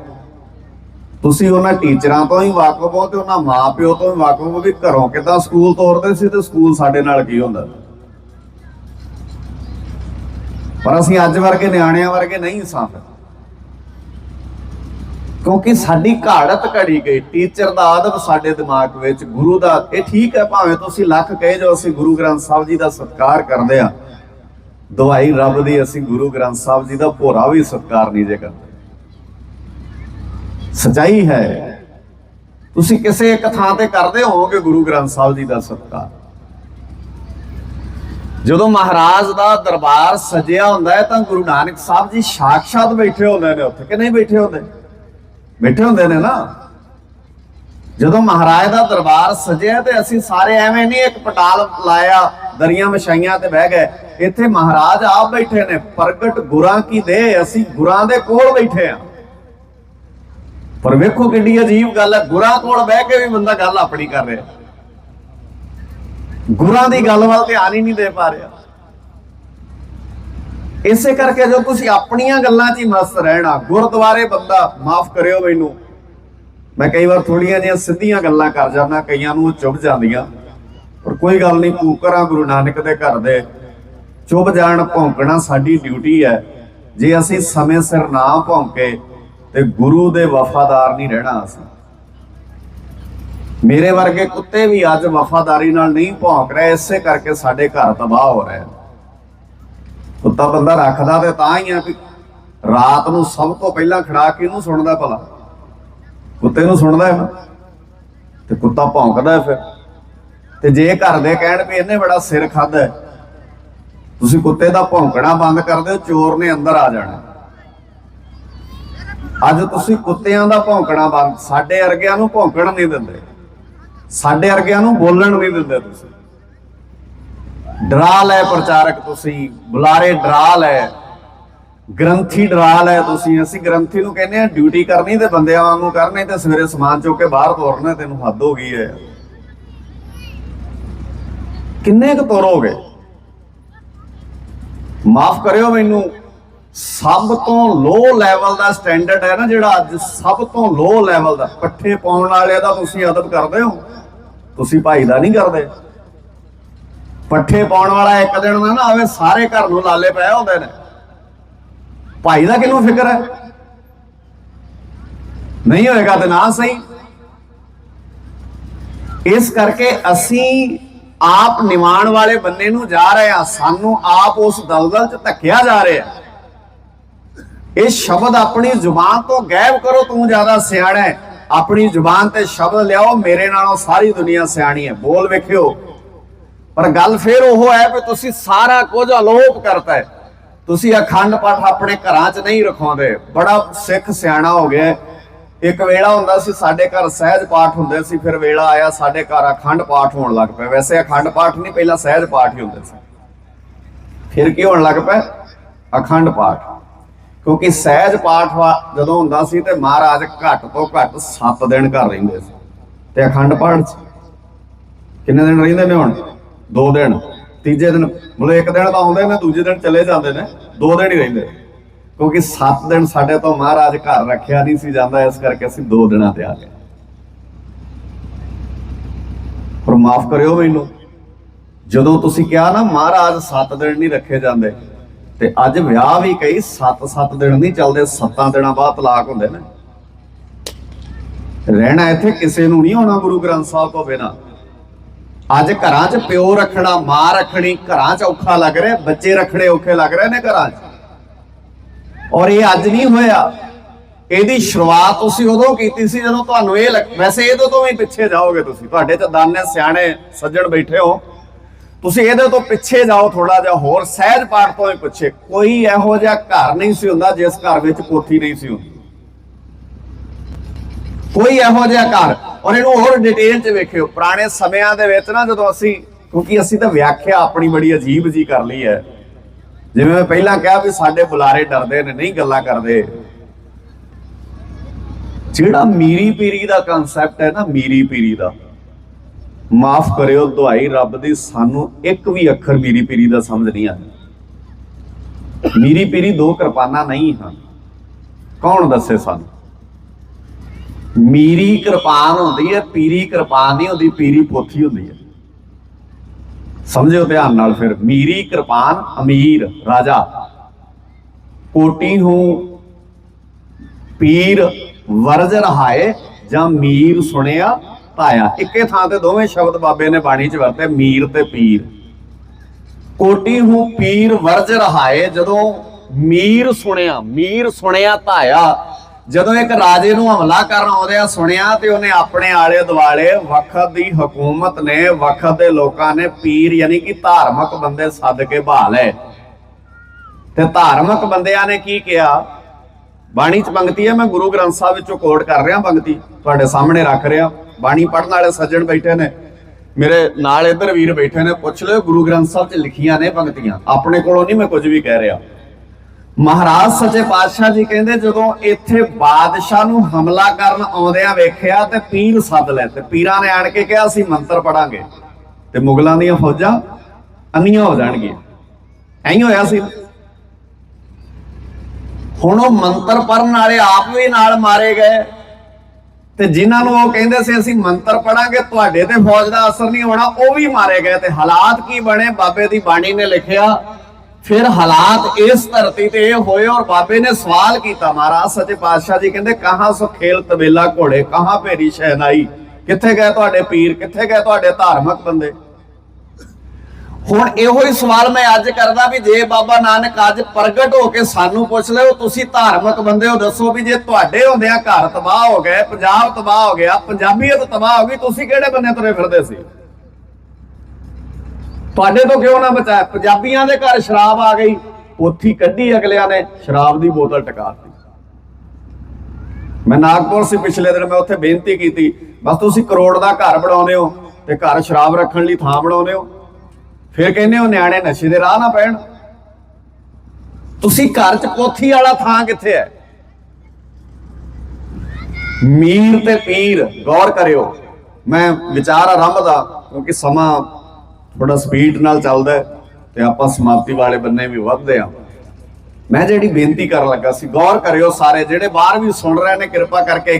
ਤੁਸੀਂ ਉਹਨਾਂ ਟੀਚਰਾਂ ਤੋਂ ਹੀ ਵਾਕਿਫ ਹੋ ਤੇ ਉਹਨਾਂ ਮਾਪਿਓ ਤੋਂ ਹੀ ਵਾਕਿਫ ਹੋ ਵੀ ਘਰੋਂ ਕਿਦਾਂ ਸਕੂਲ ਤੋਰਦੇ ਸੀ ਤੇ ਸਕੂਲ ਸਾਡੇ ਨਾਲ ਕੀ ਹੁੰਦਾ ਪਰ ਅਸੀਂ ਅੱਜ ਵਰਗੇ, ਨਿਆਣਿਆਂ ਵਰਗੇ ਨਹੀਂ ਸਾਂ ਕਿਉਂਕਿ ਸਾਡੀ ਘਾੜਤ ਘੜੀ ਗਈ। ਟੀਚਰ ਦਾ ਆਦਬ ਸਾਡੇ ਦਿਮਾਗ ਵਿੱਚ, ਗੁਰੂ ਦਾ ਇਹ ਠੀਕ ਹੈ ਭਾਵੇਂ ਤੁਸੀਂ ਲੱਖ ਕਹੇ ਜੋ ਅਸੀਂ ਗੁਰੂ ਗ੍ਰੰਥ ਸਾਹਿਬ ਜੀ ਦਾ ਸਤਿਕਾਰ ਕਰਦੇ ਆ ਦਵਾਈ ਰੱਬ ਦੀ, ਅਸੀਂ ਗੁਰੂ ਗ੍ਰੰਥ ਸਾਹਿਬ ਜੀ ਦਾ ਭੋਰਾ ਵੀ ਸਤਿਕਾਰ ਨਹੀਂ ਜੇ ਕਰਦੇ। ਸਚਾਈ ਹੈ। ਤੁਸੀਂ ਕਿਸੇ ਇੱਕ ਥਾਂ ਤੇ ਕਰਦੇ ਹੋਵੋਗੇ ਗੁਰੂ ਗ੍ਰੰਥ ਸਾਹਿਬ ਜੀ ਦਾ ਸਤਿਕਾਰ। ਜਦੋਂ ਮਹਾਰਾਜ ਦਾ ਦਰਬਾਰ ਸਜਿਆ ਹੁੰਦਾ ਹੈ ਤਾਂ ਗੁਰੂ ਨਾਨਕ ਸਾਹਿਬ ਜੀ ਸਾਖਸ਼ਾਤ ਬੈਠੇ ਹੁੰਦੇ ਨੇ ਉੱਥੇ, ਕਿ ਨਹੀਂ ਬੈਠੇ ਹੁੰਦੇ? ਬੈਠੇ ਹੁੰਦੇ ਨੇ ਨਾ। ਜਦੋਂ ਮਹਾਰਾਜ ਦਾ ਦਰਬਾਰ ਸਜਿਆ ਤੇ ਅਸੀਂ ਸਾਰੇ ਐਵੇਂ ਨਹੀਂ ਇੱਕ ਪਟਾਲ ਲਾਇਆ, ਦਰੀਆਂ ਮਛਾਈਆਂ ਤੇ ਬਹਿ ਗਏ। ਇੱਥੇ ਮਹਾਰਾਜ ਆਪ ਬੈਠੇ ਨੇ, ਪ੍ਰਗਟ ਗੁਰਾਂ ਕੀ ਦੇ, ਅਸੀਂ ਗੁਰਾਂ ਦੇ ਕੋਲ ਬੈਠੇ ਆ ਪਰ ਵੇਖੋ ਕਿੰਨੀ ਅਜੀਬ ਗੱਲ ਹੈ। ਗੁਰਾਂ ਕੋਲ ਬਹਿ ਕੇ ਵੀ ਬੰਦਾ ਗੱਲ ਆਪਣੀ ਕਰ ਰਿਹਾ। ਗੁਰਾਂ ਦੀ ਗੱਲ ਵੱਲ ਧਿਆਨ ਹੀ ਨਹੀਂ ਦੇ ਪਾ ਰਿਹਾ। ਇਸੇ ਕਰਕੇ ਜੋ ਤੁਸੀਂ ਆਪਣੀਆਂ ਗੱਲਾਂ 'ਚ ਹੀ ਮਸਤ ਰਹਿਣਾ, ਗੁਰਦੁਆਰੇ ਬੰਦਾ ਮਾਫ ਕਰਿਓ ਮੈਨੂੰ। ਮੈਂ ਕਈ ਵਾਰ ਥੋੜੀਆਂ ਜਿਹੀਆਂ ਸਿੱਧੀਆਂ ਗੱਲਾਂ ਕਰ ਜਾਂਦਾ, ਕਈਆਂ ਨੂੰ ਚੁੱਭ ਜਾਂਦੀਆਂ। ਪਰ ਕੋਈ ਗੱਲ ਨਹੀਂ ਕੂਕਰਾਂ ਗੁਰੂ ਨਾਨਕ ਦੇ ਘਰ ਦੇ। ਚੁੱਭ ਜਾਣ ਭੌਂਕਣਾ ਸਾਡੀ ਡਿਊਟੀ ਹੈ। ਜੇ ਅਸੀਂ ਸਮੇਂ ਸਿਰ ਨਾ ਭੌਂਕੇ ਤੇ ਗੁਰੂ ਦੇ ਵਫਾਦਾਰ ਨਹੀਂ ਰਹਿਣਾ ਅਸੀਂ। ਮੇਰੇ ਵਰਗੇ ਕੁੱਤੇ ਵੀ ਅੱਜ ਵਫਾਦਾਰੀ ਨਾਲ ਨਹੀਂ ਭੌਂਕ ਰਹੇ, ਇਸੇ ਕਰਕੇ ਸਾਡੇ ਘਰ ਤਬਾਹ ਹੋ ਰਹੇ ਕੁੱਤਾ ਬੰਦਾ ਰੱਖਦਾ ਤੇ ਤਾਂ ਹੀ ਆ ਕਿ ਰਾਤ ਨੂੰ ਸਭ ਤੋਂ ਪਹਿਲਾਂ ਖੜਾ ਕੇ ਇਹਨੂੰ ਸੁਣਦਾ ਭਲਾ? ਕੁੱਤੇ ਨੂੰ ਸੁਣਦਾ ਹੈ ਤੇ ਕੁੱਤਾ ਭੌਂਕਦਾ ਫਿਰ। ਤੇ ਜੇ ਘਰ ਦੇ ਕਹਿਣ ਵੀ ਇਹਨੇ ਬੜਾ ਸਿਰ ਖਾਦਾ ਤੁਸੀਂ ਕੁੱਤੇ ਦਾ ਭੌਂਕਣਾ ਬੰਦ ਕਰ ਦਿਓ, ਚੋਰ ਨੇ ਅੰਦਰ ਆ ਜਾਣਾ। ਅੱਜ ਤੁਸੀਂ ਕੁੱਤਿਆਂ ਦਾ ਭੌਂਕਣਾ ਬੰਦ, ਸਾਡੇ ਵਰਗਿਆਂ ਨੂੰ ਭੌਂਕਣ ਨਹੀਂ ਦਿੰਦੇ। ਸਾਡੇ ਵਰਗਿਆਂ ਨੂੰ ਬੋਲਣ ਨਹੀਂ ਦਿੰਦੇ ਤੁਸੀਂ। ਡਰਾ ਲੈ ਪ੍ਰਚਾਰਕ ਤੁਸੀਂ, ਬੁਲਾਰੇ ਡਰਾ ਲੈ। ਗ੍ਰੰਥੀ ਡਰਾ ਲੈ ਤੁਸੀਂ, ਅਸੀਂ ਗ੍ਰੰਥੀ ਨੂੰ ਕਹਿੰਦੇ ਆ ਡਿਊਟੀ ਕਰਨੀ ਤੇ ਬੰਦਿਆਂ ਵਾਂਗੂ ਕਰਨੀ ਤੇ ਸਵੇਰੇ ਸਮਾਨ ਚੁੱਕ ਕੇ ਬਾਹਰ ਤੋਰਨਾ, ਤੈਨੂੰ ਹੱਦ ਹੋ ਗਈ ਹੈ। ਕਿੰਨੇ ਕੁ ਤੋਰੋਗੇ? ਮਾਫ ਕਰਿਓ ਮੈਨੂੰ। ਸਭ ਤੋਂ ਲੋ ਲੈਵਲ ਦਾ ਸਟੈਂਡਰਡ ਹੈ ਨਾ ਜਿਹੜਾ ਅੱਜ ਸਭ ਤੋਂ ਲੋ ਲੈਵਲ ਦਾ। ਪੱਠੇ ਪਾਉਣ ਵਾਲਿਆਂ ਦਾ ਤੁਸੀਂ ਅਦਬ ਕਰਦੇ ਹੋ? ਤੁਸੀਂ ਭਾਈ ਦਾ ਨਹੀਂ ਕਰਦੇ। ਪੱਠੇ ਪਾਉਣ ਵਾਲਾ ਇੱਕ ਦਿਨ ਨਾ ਨਾ ਆਵੇ, ਸਾਰੇ ਘਰ ਨੂੰ ਲਾਲੇ ਪਏ ਹੁੰਦੇ ਨੇ। ਭਾਈ ਦਾ ਕਿਹਨੂੰ ਫਿਕਰ ਹੈ? ਨਹੀਂ ਹੋਏਗਾ ਤੇ ਨਾ ਸਹੀ। ਇਸ ਕਰਕੇ ਅਸੀਂ ਆਪ ਨਿਮਾਣ ਵਾਲੇ ਬੰਦੇ ਨੂੰ ਜਾ ਰਹੇ ਹਾਂ। ਸਾਨੂੰ ਆਪ ਉਸ ਦਲਦਲ 'ਚ ਧੱਕਿਆ ਜਾ ਰਿਹਾ। ਇਹ ਸ਼ਬਦ ਆਪਣੀ ਜ਼ੁਬਾਨ ਤੋਂ ਗਾਇਬ ਕਰੋ, ਤੂੰ ਜ਼ਿਆਦਾ ਸਿਆਣਾ ਹੈ। ਆਪਣੀ ਜ਼ੁਬਾਨ ਤੇ ਸ਼ਬਦ ਲਿਆਓ, ਮੇਰੇ ਨਾਲੋਂ ਸਾਰੀ ਦੁਨੀਆ ਸਿਆਣੀ ਹੈ। ਬੋਲ ਵੇਖਿਓ। ਪਰ ਗੱਲ ਫੇਰ ਉਹ ਹੈ ਕਿ ਤੁਸੀਂ ਸਾਰਾ ਕੁਝ ਅਲੋਪ ਕਰਤਾ ਹੈ। ਤੁਸੀਂ ਅਖੰਡ ਪਾਠ ਆਪਣੇ ਘਰਾਂ 'ਚ ਨਹੀਂ ਰਖਾਉਂਦੇ ਬੜਾ ਸਿੱਖ ਸਿਆਣਾ ਹੋ ਗਿਆ ਇੱਕ ਵੇਲਾ ਹੁੰਦਾ ਸੀ, ਸਾਡੇ ਘਰ ਸਹਿਜ ਪਾਠ ਹੁੰਦੇ ਸੀ, ਫਿਰ ਵੇਲਾ ਆਇਆ, ਸਾਡੇ ਘਰ ਅਖੰਡ ਪਾਠ ਹੋਣ ਲੱਗ ਪਿਆ। ਵੈਸੇ ਅਖੰਡ ਪਾਠ ਨਹੀਂ, ਪਹਿਲਾਂ ਸਹਿਜ ਪਾਠ ਹੀ ਹੁੰਦੇ ਸੀ। ਫਿਰ ਕੀ ਹੋਣ ਲੱਗ ਪਿਆ? ਅਖੰਡ ਪਾਠ। ਕਿਉਂਕਿ ਸਹਿਜ ਪਾਠ ਵਾ- ਜਦੋਂ ਹੁੰਦਾ ਸੀ ਤੇ ਮਹਾਰਾਜ ਘੱਟ ਤੋਂ ਘੱਟ 7 ਦਿਨ ਘਰ ਰਹਿੰਦੇ ਸੀ। ਤੇ ਅਖੰਡ ਪਾਠ 'ਚ ਕਿੰਨੇ ਦਿਨ ਰਹਿੰਦੇ ਨੇ ਹੁਣ? 2 ਦਿਨ। ਤੀਜੇ ਦਿਨ, ਮਤਲਬ ਇੱਕ ਦਿਨ ਤਾਂ ਆਉਂਦੇ ਨੇ, ਦੂਜੇ ਦਿਨ ਚਲੇ ਜਾਂਦੇ ਨੇ 2 ਦਿਨ ਹੀ ਰਹਿੰਦੇ। ਕਿਉਂਕਿ 7 ਦਿਨ ਸਾਡੇ ਤੋਂ ਮਹਾਰਾਜ ਘਰ ਰੱਖਿਆ ਨਹੀਂ ਸੀ ਜਾਂਦਾ, ਇਸ ਕਰਕੇ ਅਸੀਂ 2 ਦਿਨਾਂ ਤੇ ਆ ਗਏ। ਪਰ ਮਾਫ ਕਰਿਓ ਮੈਨੂੰ। ਜਦੋਂ ਤੁਸੀਂ ਕਿਹਾ ਨਾ, ਮਹਾਰਾਜ 7 ਦਿਨ ਨਹੀਂ ਰੱਖੇ ਜਾਂਦੇ ਤੇ ਅੱਜ ਵਿਆਹ ਵੀ ਕਈ 7-7 ਦਿਨ ਨਹੀਂ ਚੱਲਦੇ 7 ਦਿਨਾਂ ਬਾਅਦ ਤਲਾਕ ਹੁੰਦੇ ਨੇ। ਰਹਿਣਾ ਇੱਥੇ ਕਿਸੇ ਨੂੰ ਨਹੀਂ ਹੋਣਾ ਗੁਰੂ ਗ੍ਰੰਥ ਸਾਹਿਬ ਤੋਂ ਬਿਨਾ। ਅੱਜ ਘਰਾਂ 'ਚ ਪਿਓ ਰੱਖਣਾ, ਮਾਂ ਰੱਖਣੀ, ਘਰਾਂ 'ਚ ਔਖਾ ਲੱਗ ਰਿਹਾ, ਬੱਚੇ ਰੱਖਣੇ ਔਖੇ ਲੱਗ ਰਹੇ ਨੇ ਘਰਾਂ 'ਚ। ਔਰ ਇਹ ਅੱਜ ਨਹੀਂ ਹੋਇਆ। ਇਹਦੀ ਸ਼ੁਰੂਆਤ ਤੁਸੀਂ ਉਦੋਂ ਕੀਤੀ ਸੀ ਜਦੋਂ ਤੁਹਾਨੂੰ ਇਹ ਲੱਗ- ਵੈਸੇ ਇਹਦੇ ਤੋਂ ਵੀ ਪਿੱਛੇ ਜਾਓਗੇ ਤੁਸੀਂ। ਤੁਹਾਡੇ ਚ ਦਾਨੇ ਸਿਆਣੇ ਸੱਜਣ ਬੈਠੇ ਹੋ। ਤੁਸੀਂ ਇਹਦੇ ਤੋਂ ਪਿੱਛੇ ਜਾਓ ਥੋੜਾ ਜਿਹਾ ਹੋਰ ਸਹਿਜ ਪਾਠ ਤੋਂ ਵੀ ਪਿੱਛੇ। ਕੋਈ ਇਹੋ ਜਿਹਾ ਘਰ ਨਹੀਂ ਸੀ ਹੁੰਦਾ ਜਿਸ ਘਰ ਵਿੱਚ ਕੋਠੀ ਨਹੀਂ ਸੀ ਹੁੰਦੀ। ਕੋਈ ਇਹੋ ਜਿਹਾ ਘਰ। ਔਰ ਇਹਨੂੰ ਹੋਰ ਡਿਟੇਲ ਚ ਵੇਖਿਓ। ਪੁਰਾਣੇ ਸਮਿਆਂ ਦੇ ਵਿੱਚ ਨਾ ਜਦੋਂ ਅਸੀਂ, ਕਿਉਂਕਿ ਅਸੀਂ ਤਾਂ ਵਿਆਖਿਆ ਆਪਣੀ ਬੜੀ ਅਜੀਬ ਜੀ ਕਰ ਲਈ ਹੈ। ਜਿਵੇਂ ਮੈਂ ਪਹਿਲਾਂ ਕਿਹਾ ਵੀ ਸਾਡੇ ਬੁਲਾਰੇ ਡਰਦੇ ਨੇ, ਨਹੀਂ ਗੱਲਾਂ ਕਰਦੇ। ਜਿਹੜਾ ਮੀਰੀ ਪੀਰੀ ਦਾ ਕਨਸੈਪਟ ਹੈ ਨਾ, ਮੀਰੀ ਪੀਰੀ ਦਾ। ਮਾਫ ਕਰਿਓ ਦੁਆਈ ਰੱਬ ਦੀ, ਸਾਨੂੰ ਇੱਕ ਵੀ ਅੱਖਰ ਮੀਰੀ ਪੀਰੀ ਦਾ ਸਮਝ ਨਹੀਂ ਆਇਆ ਮੀਰੀ ਪੀਰੀ ਦੋ ਕਿਰਪਾਨਾਂ ਨਹੀਂ ਹਨ। ਕੌਣ ਦੱਸੇ ਸਾਨੂੰ? ਮੀਰੀ ਕਿਰਪਾਨ ਹੁੰਦੀ ਹੈ, ਪੀਰੀ ਕਿਰਪਾਨ ਨਹੀਂ ਹੁੰਦੀ, ਪੀਰੀ ਪੋਥੀ ਹੁੰਦੀ ਹੈ। ਸਮਝਿਓ ਧਿਆਨ ਨਾਲ ਫਿਰ, ਮੀਰੀ ਕਿਰਪਾਨ ਅਮੀਰ, ਰਾਜਾ। ਕੋਟੀ ਹੂੰ, ਪੀਰ ਵਰਜ ਰਹਾਏ ਜਾਂ ਮੀਰ ਸੁਣਿਆ ਧਾਇਆ ਇੱਕੇ ਥਾਂ ਤੇ ਦੋਵੇਂ ਸ਼ਬਦ ਬਾਬੇ ਨੇ ਬਾਣੀ ਚ ਵਰਤੇ, ਮੀਰ ਤੇ ਪੀਰ। ਕੋਟੀ ਹੂੰ ਪੀਰ ਵਰਜ ਰਹਾਏ, ਜਦੋਂ ਮੀਰ ਸੁਣਿਆ ਮੀਰ ਸੁਣਿਆ ਧਾਇਆ। ਜਦੋਂ ਇੱਕ ਰਾਜੇ ਨੂੰ ਹਮਲਾ ਕਰਨ ਆਉਂਦੇ ਆ ਸੁਣਿਆ ਤੇ ਉਹਨੇ ਆਪਣੇ ਆਲੇ ਦੁਆਲੇ ਵਖਤ ਦੀ ਹਕੂਮਤ ਨੇ, ਵਖਤ ਦੇ ਲੋਕਾਂ ਨੇ ਪੀਰ ਯਾਨੀ ਕਿ ਧਾਰਮਿਕ ਬੰਦੇ ਸੱਦ ਕੇ ਬਹਾ ਲਏ। ਤੇ ਧਾਰਮਿਕ ਬੰਦਿਆਂ ਨੇ ਕੀ ਕਿਹਾ? ਬਾਣੀ ਚ ਪੰਕਤੀ ਹੈ, ਮੈਂ ਗੁਰੂ ਗ੍ਰੰਥ ਸਾਹਿਬ ਵਿੱਚੋਂ ਕੋਟ ਕਰ ਰਿਹਾ ਪੰਕਤੀ ਤੁਹਾਡੇ ਸਾਹਮਣੇ ਰੱਖ ਰਿਹਾ। ਬਾਣੀ ਪੜਨ ਵਾਲੇ ਸੱਜਣ ਬੈਠੇ ਨੇ। ਮੇਰੇ ਨਾਲ ਇੱਧਰ ਵੀਰ ਬੈਠੇ ਨੇ, ਪੁੱਛ ਲਿਓ, ਗੁਰੂ ਗ੍ਰੰਥ ਸਾਹਿਬ ਚ ਲਿਖੀਆਂ ਨੇ ਪੰਕਤੀਆਂ ਆਪਣੇ ਕੋਲੋਂ ਨਹੀਂ ਮੈਂ ਕੁਝ ਵੀ ਕਹਿ ਰਿਹਾ। ਮਹਾਰਾਜ ਸੱਚੇ ਪਾਤਸ਼ਾਹ ਜੀ ਕਹਿੰਦੇ, ਜਦੋਂ ਇੱਥੇ ਬਾਦਸ਼ਾਹ ਨੂੰ ਹਮਲਾ ਕਰਨ ਆਉਂਦਿਆਂ ਵੇਖਿਆ, ਤੇ ਪੀਰ ਸੱਦ ਲੈ ਤੇ ਪੀਰਾਂ ਨੇ ਆਣ ਕੇ ਕਿਹਾ, ਅਸੀਂ ਮੰਤਰ ਪੜਾਂਗੇ ਤੇ ਮੁਗਲਾਂ ਦੀਆਂ ਫੌਜਾਂ ਅੰਨੀਆਂ ਹੋ ਜਾਣਗੀਆਂ। ਐਂ ਹੋਇਆ ਸੀ। ਹੁਣ ਉਹ ਮੰਤਰ ਪੜਨ ਵਾਲੇ ਆਪ ਵੀ ਨਾਲ ਮਾਰੇ ਗਏ। ਤੇ ਜਿਨ੍ਹਾਂ ਨੂੰ ਉਹ ਕਹਿੰਦੇ ਸੀ, ਅਸੀਂ ਮੰਤਰ ਪੜਾਂਗੇ ਤੁਹਾਡੇ ਤੇ ਫੌਜ ਦਾ ਅਸਰ ਨਹੀਂ ਹੋਣਾ, ਉਹ ਵੀ ਮਾਰੇ ਗਏ ਤੇ ਹਾਲਾਤ ਕੀ ਬਣੇ? ਬਾਬੇ ਦੀ ਬਾਣੀ ਨੇ ਲਿਖਿਆ, ਫਿਰ ਹਾਲਾਤ ਇਸ ਧਰਤੀ ਤੇ ਇਹ ਹੋਏ ਔਰ ਬਾਬੇ ਨੇ ਸਵਾਲ ਕੀਤਾ, ਮਹਾਰਾਜ ਸੱਚੇ ਪਾਤਸ਼ਾਹ ਜੀ ਕਹਿੰਦੇ, ਕਹਾਂ ਸੋ ਖੇਲ ਤਬੇਲਾ ਘੋੜੇ, ਕਹਾਂ ਭੇਰੀ ਸ਼ਹਿਨਾਈ? ਕਿੱਥੇ ਗਏ ਤੁਹਾਡੇ ਪੀਰ? ਕਿੱਥੇ ਗਏ ਤੁਹਾਡੇ ਧਾਰਮਿਕ ਬੰਦੇ? ਹੁਣ ਇਹੋ ਹੀ ਸਵਾਲ ਮੈਂ ਅੱਜ ਕਰਦਾ ਵੀ ਜੇ ਬਾਬਾ ਨਾਨਕ ਅੱਜ ਪ੍ਰਗਟ ਹੋ ਕੇ ਸਾਨੂੰ ਪੁੱਛ ਲਿਓ, ਤੁਸੀਂ ਧਾਰਮਿਕ ਬੰਦੇ ਹੋ, ਦੱਸੋ ਵੀ ਜੇ ਤੁਹਾਡੇ ਹੁੰਦਿਆਂ ਘਰ ਤਬਾਹ ਹੋ ਗਏ, ਪੰਜਾਬ ਤਬਾਹ ਹੋ ਗਿਆ, ਪੰਜਾਬੀਅਤ ਤਬਾਹ ਹੋ ਗਈ, ਤੁਸੀਂ ਕਿਹੜੇ ਬੰਨੇ ਤੁਰੇ ਫਿਰਦੇ ਸੀ? ਤੁਹਾਡੇ ਤੋਂ ਕਿਉਂ ਨਾ ਬਚਾਇਆ? ਪੰਜਾਬੀਆਂ ਦੇ ਘਰ ਸ਼ਰਾਬ ਆ ਗਈ, ਉੱਥੀ ਕੱਢੀ ਅਗਲਿਆਂ ਨੇ, ਸ਼ਰਾਬ ਦੀ ਬੋਤਲ ਟਕਾਤੀ ਮੈਂ ਨਾਗਪੁਰ ਸੀ ਪਿਛਲੇ ਦਿਨ, ਮੈਂ ਉੱਥੇ ਬੇਨਤੀ ਕੀਤੀ, ਬਸ ਤੁਸੀਂ ਕਰੋੜ ਦਾ ਘਰ ਬਣਾਉਂਦੇ ਹੋ ਤੇ ਘਰ ਸ਼ਰਾਬ ਰੱਖਣ ਲਈ ਥਾਂ ਬਣਾਉਂਦੇ ਹੋ। ਫਿਰ ਕਹਿੰਦੇ ਹੋ ਨਿਆਣੇ ਨਸ਼ੇ ਦੇ ਰਾਹ ਨਾ ਪੈਣ। ਤੁਸੀਂ ਘਰ ਚ ਕੋਠੀ ਵਾਲਾ ਥਾਂ ਕਿੱਥੇ ਹੈ? ਮੀਰ ਤੇ ਪੀਰ, ਗੌਰ ਕਰਿਓ। ਮੈਂ ਵਿਚਾਰ ਆਰੰਭ ਦਾ ਕਿਉਂਕਿ ਸਮਾਂ ਥੋੜਾ ਸਪੀਡ ਨਾਲ ਚੱਲਦਾ ਹੈ ਤੇ ਆਪਾਂ ਸਮਾਪਤੀ ਵਾਲੇ ਬੰਨੇ ਵੀ ਵੱਧਦੇ ਆ ਮੈਂ ਜਿਹੜੀ ਬੇਨਤੀ ਕਰਨ ਲੱਗਾ ਸੀ, ਗੌਰ ਕਰਿਓ ਸਾਰੇ ਜਿਹੜੇ ਬਾਹਰ ਵੀ ਸੁਣ ਰਹੇ ਨੇ, ਕਿਰਪਾ ਕਰਕੇ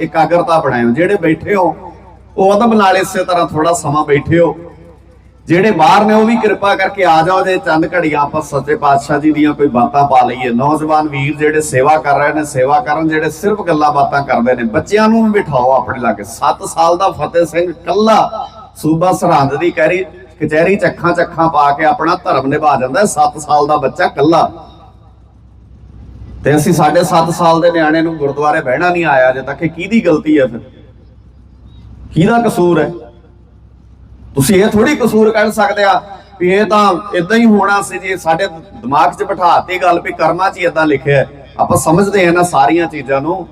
ਇਕਾਗਰਤਾ ਬਣਾਇਓ। ਜਿਹੜੇ ਬੈਠੇ ਹੋ, ਉਹ ਅਦਬ ਨਾਲ ਇਸੇ ਤਰ੍ਹਾਂ ਥੋੜਾ ਸਮਾਂ ਬੈਠੇ ਹੋ। ਜਿਹੜੇ ਬਾਹਰ ਨੇ ਉਹ ਵੀ ਕਿਰਪਾ ਕਰਕੇ ਆ ਜਾਓ ਜੇ ਚੰਦ ਘੜੀਆਂ ਆਪਾਂ ਸੱਚੇ ਪਾਤਸ਼ਾਹ ਜੀ ਦੀਆਂ ਕੋਈ ਬਾਤਾਂ ਪਾ ਲਈਏ। ਨੌਜਵਾਨ ਵੀਰ ਜਿਹੜੇ ਸੇਵਾ ਕਰ ਰਹੇ ਨੇ, ਸੇਵਾ ਕਰਨ ਜਿਹੜੇ ਸਿਰਫ ਗੱਲਾਂ ਬਾਤਾਂ ਕਰਦੇ ਨੇ, ਬੱਚਿਆਂ ਨੂੰ ਵੀ ਬਿਠਾਓ ਆਪਣੇ ਲਾਗੇ। 7 ਸਾਲ ਦਾ ਫਤਿਹ ਸਿੰਘ ਕੱਲਾ ਸੂਬਾ ਸਰਹੰਦ ਦੀ ਕਹਿਰੀ ਕਚਹਿਰੀ ਚ ਅੱਖਾਂ ਚ ਅੱਖਾਂ ਪਾ ਕੇ ਆਪਣਾ ਧਰਮ ਨਿਭਾ ਜਾਂਦਾ 7 ਸਾਲ ਦਾ ਬੱਚਾ ਕੱਲਾ ਤੇ ਅਸੀਂ ਸਾਡੇ 7 ਸਾਲ ਦੇ ਨਿਆਣੇ ਨੂੰ ਗੁਰਦੁਆਰੇ ਬਹਿਣਾ ਨਹੀਂ ਆਇਆ ਅਜੇ ਤੱਕ। ਇਹ ਕਿਹਦੀ ਗਲਤੀ ਹੈ ਫਿਰ? ਕਿਹਦਾ ਕਸੂਰ ਹੈ? ਤੁਸੀਂ ਇਹ ਥੋੜੀ ਕਸੂਰ ਕੱਢ ਸਕਦੇ ਆ ਵੀ ਇਹ ਤਾਂ ਇਦਾਂ ਹੀ ਹੋਣਾ ਸੀ ਜੀ, ਸਾਡੇ ਦਿਮਾਗ 'ਚ ਬਿਠਾਤੀ ਗੱਲ ਵੀ ਕਰਨਾ 'ਚ ਇਦਾਂ ਲਿਖਿਆ ਆਪਾਂ ਸਮਝਦੇ ਹਾਂ ਨਾ ਸਾਰੀਆਂ ਚੀਜ਼ਾਂ ਨੂੰ।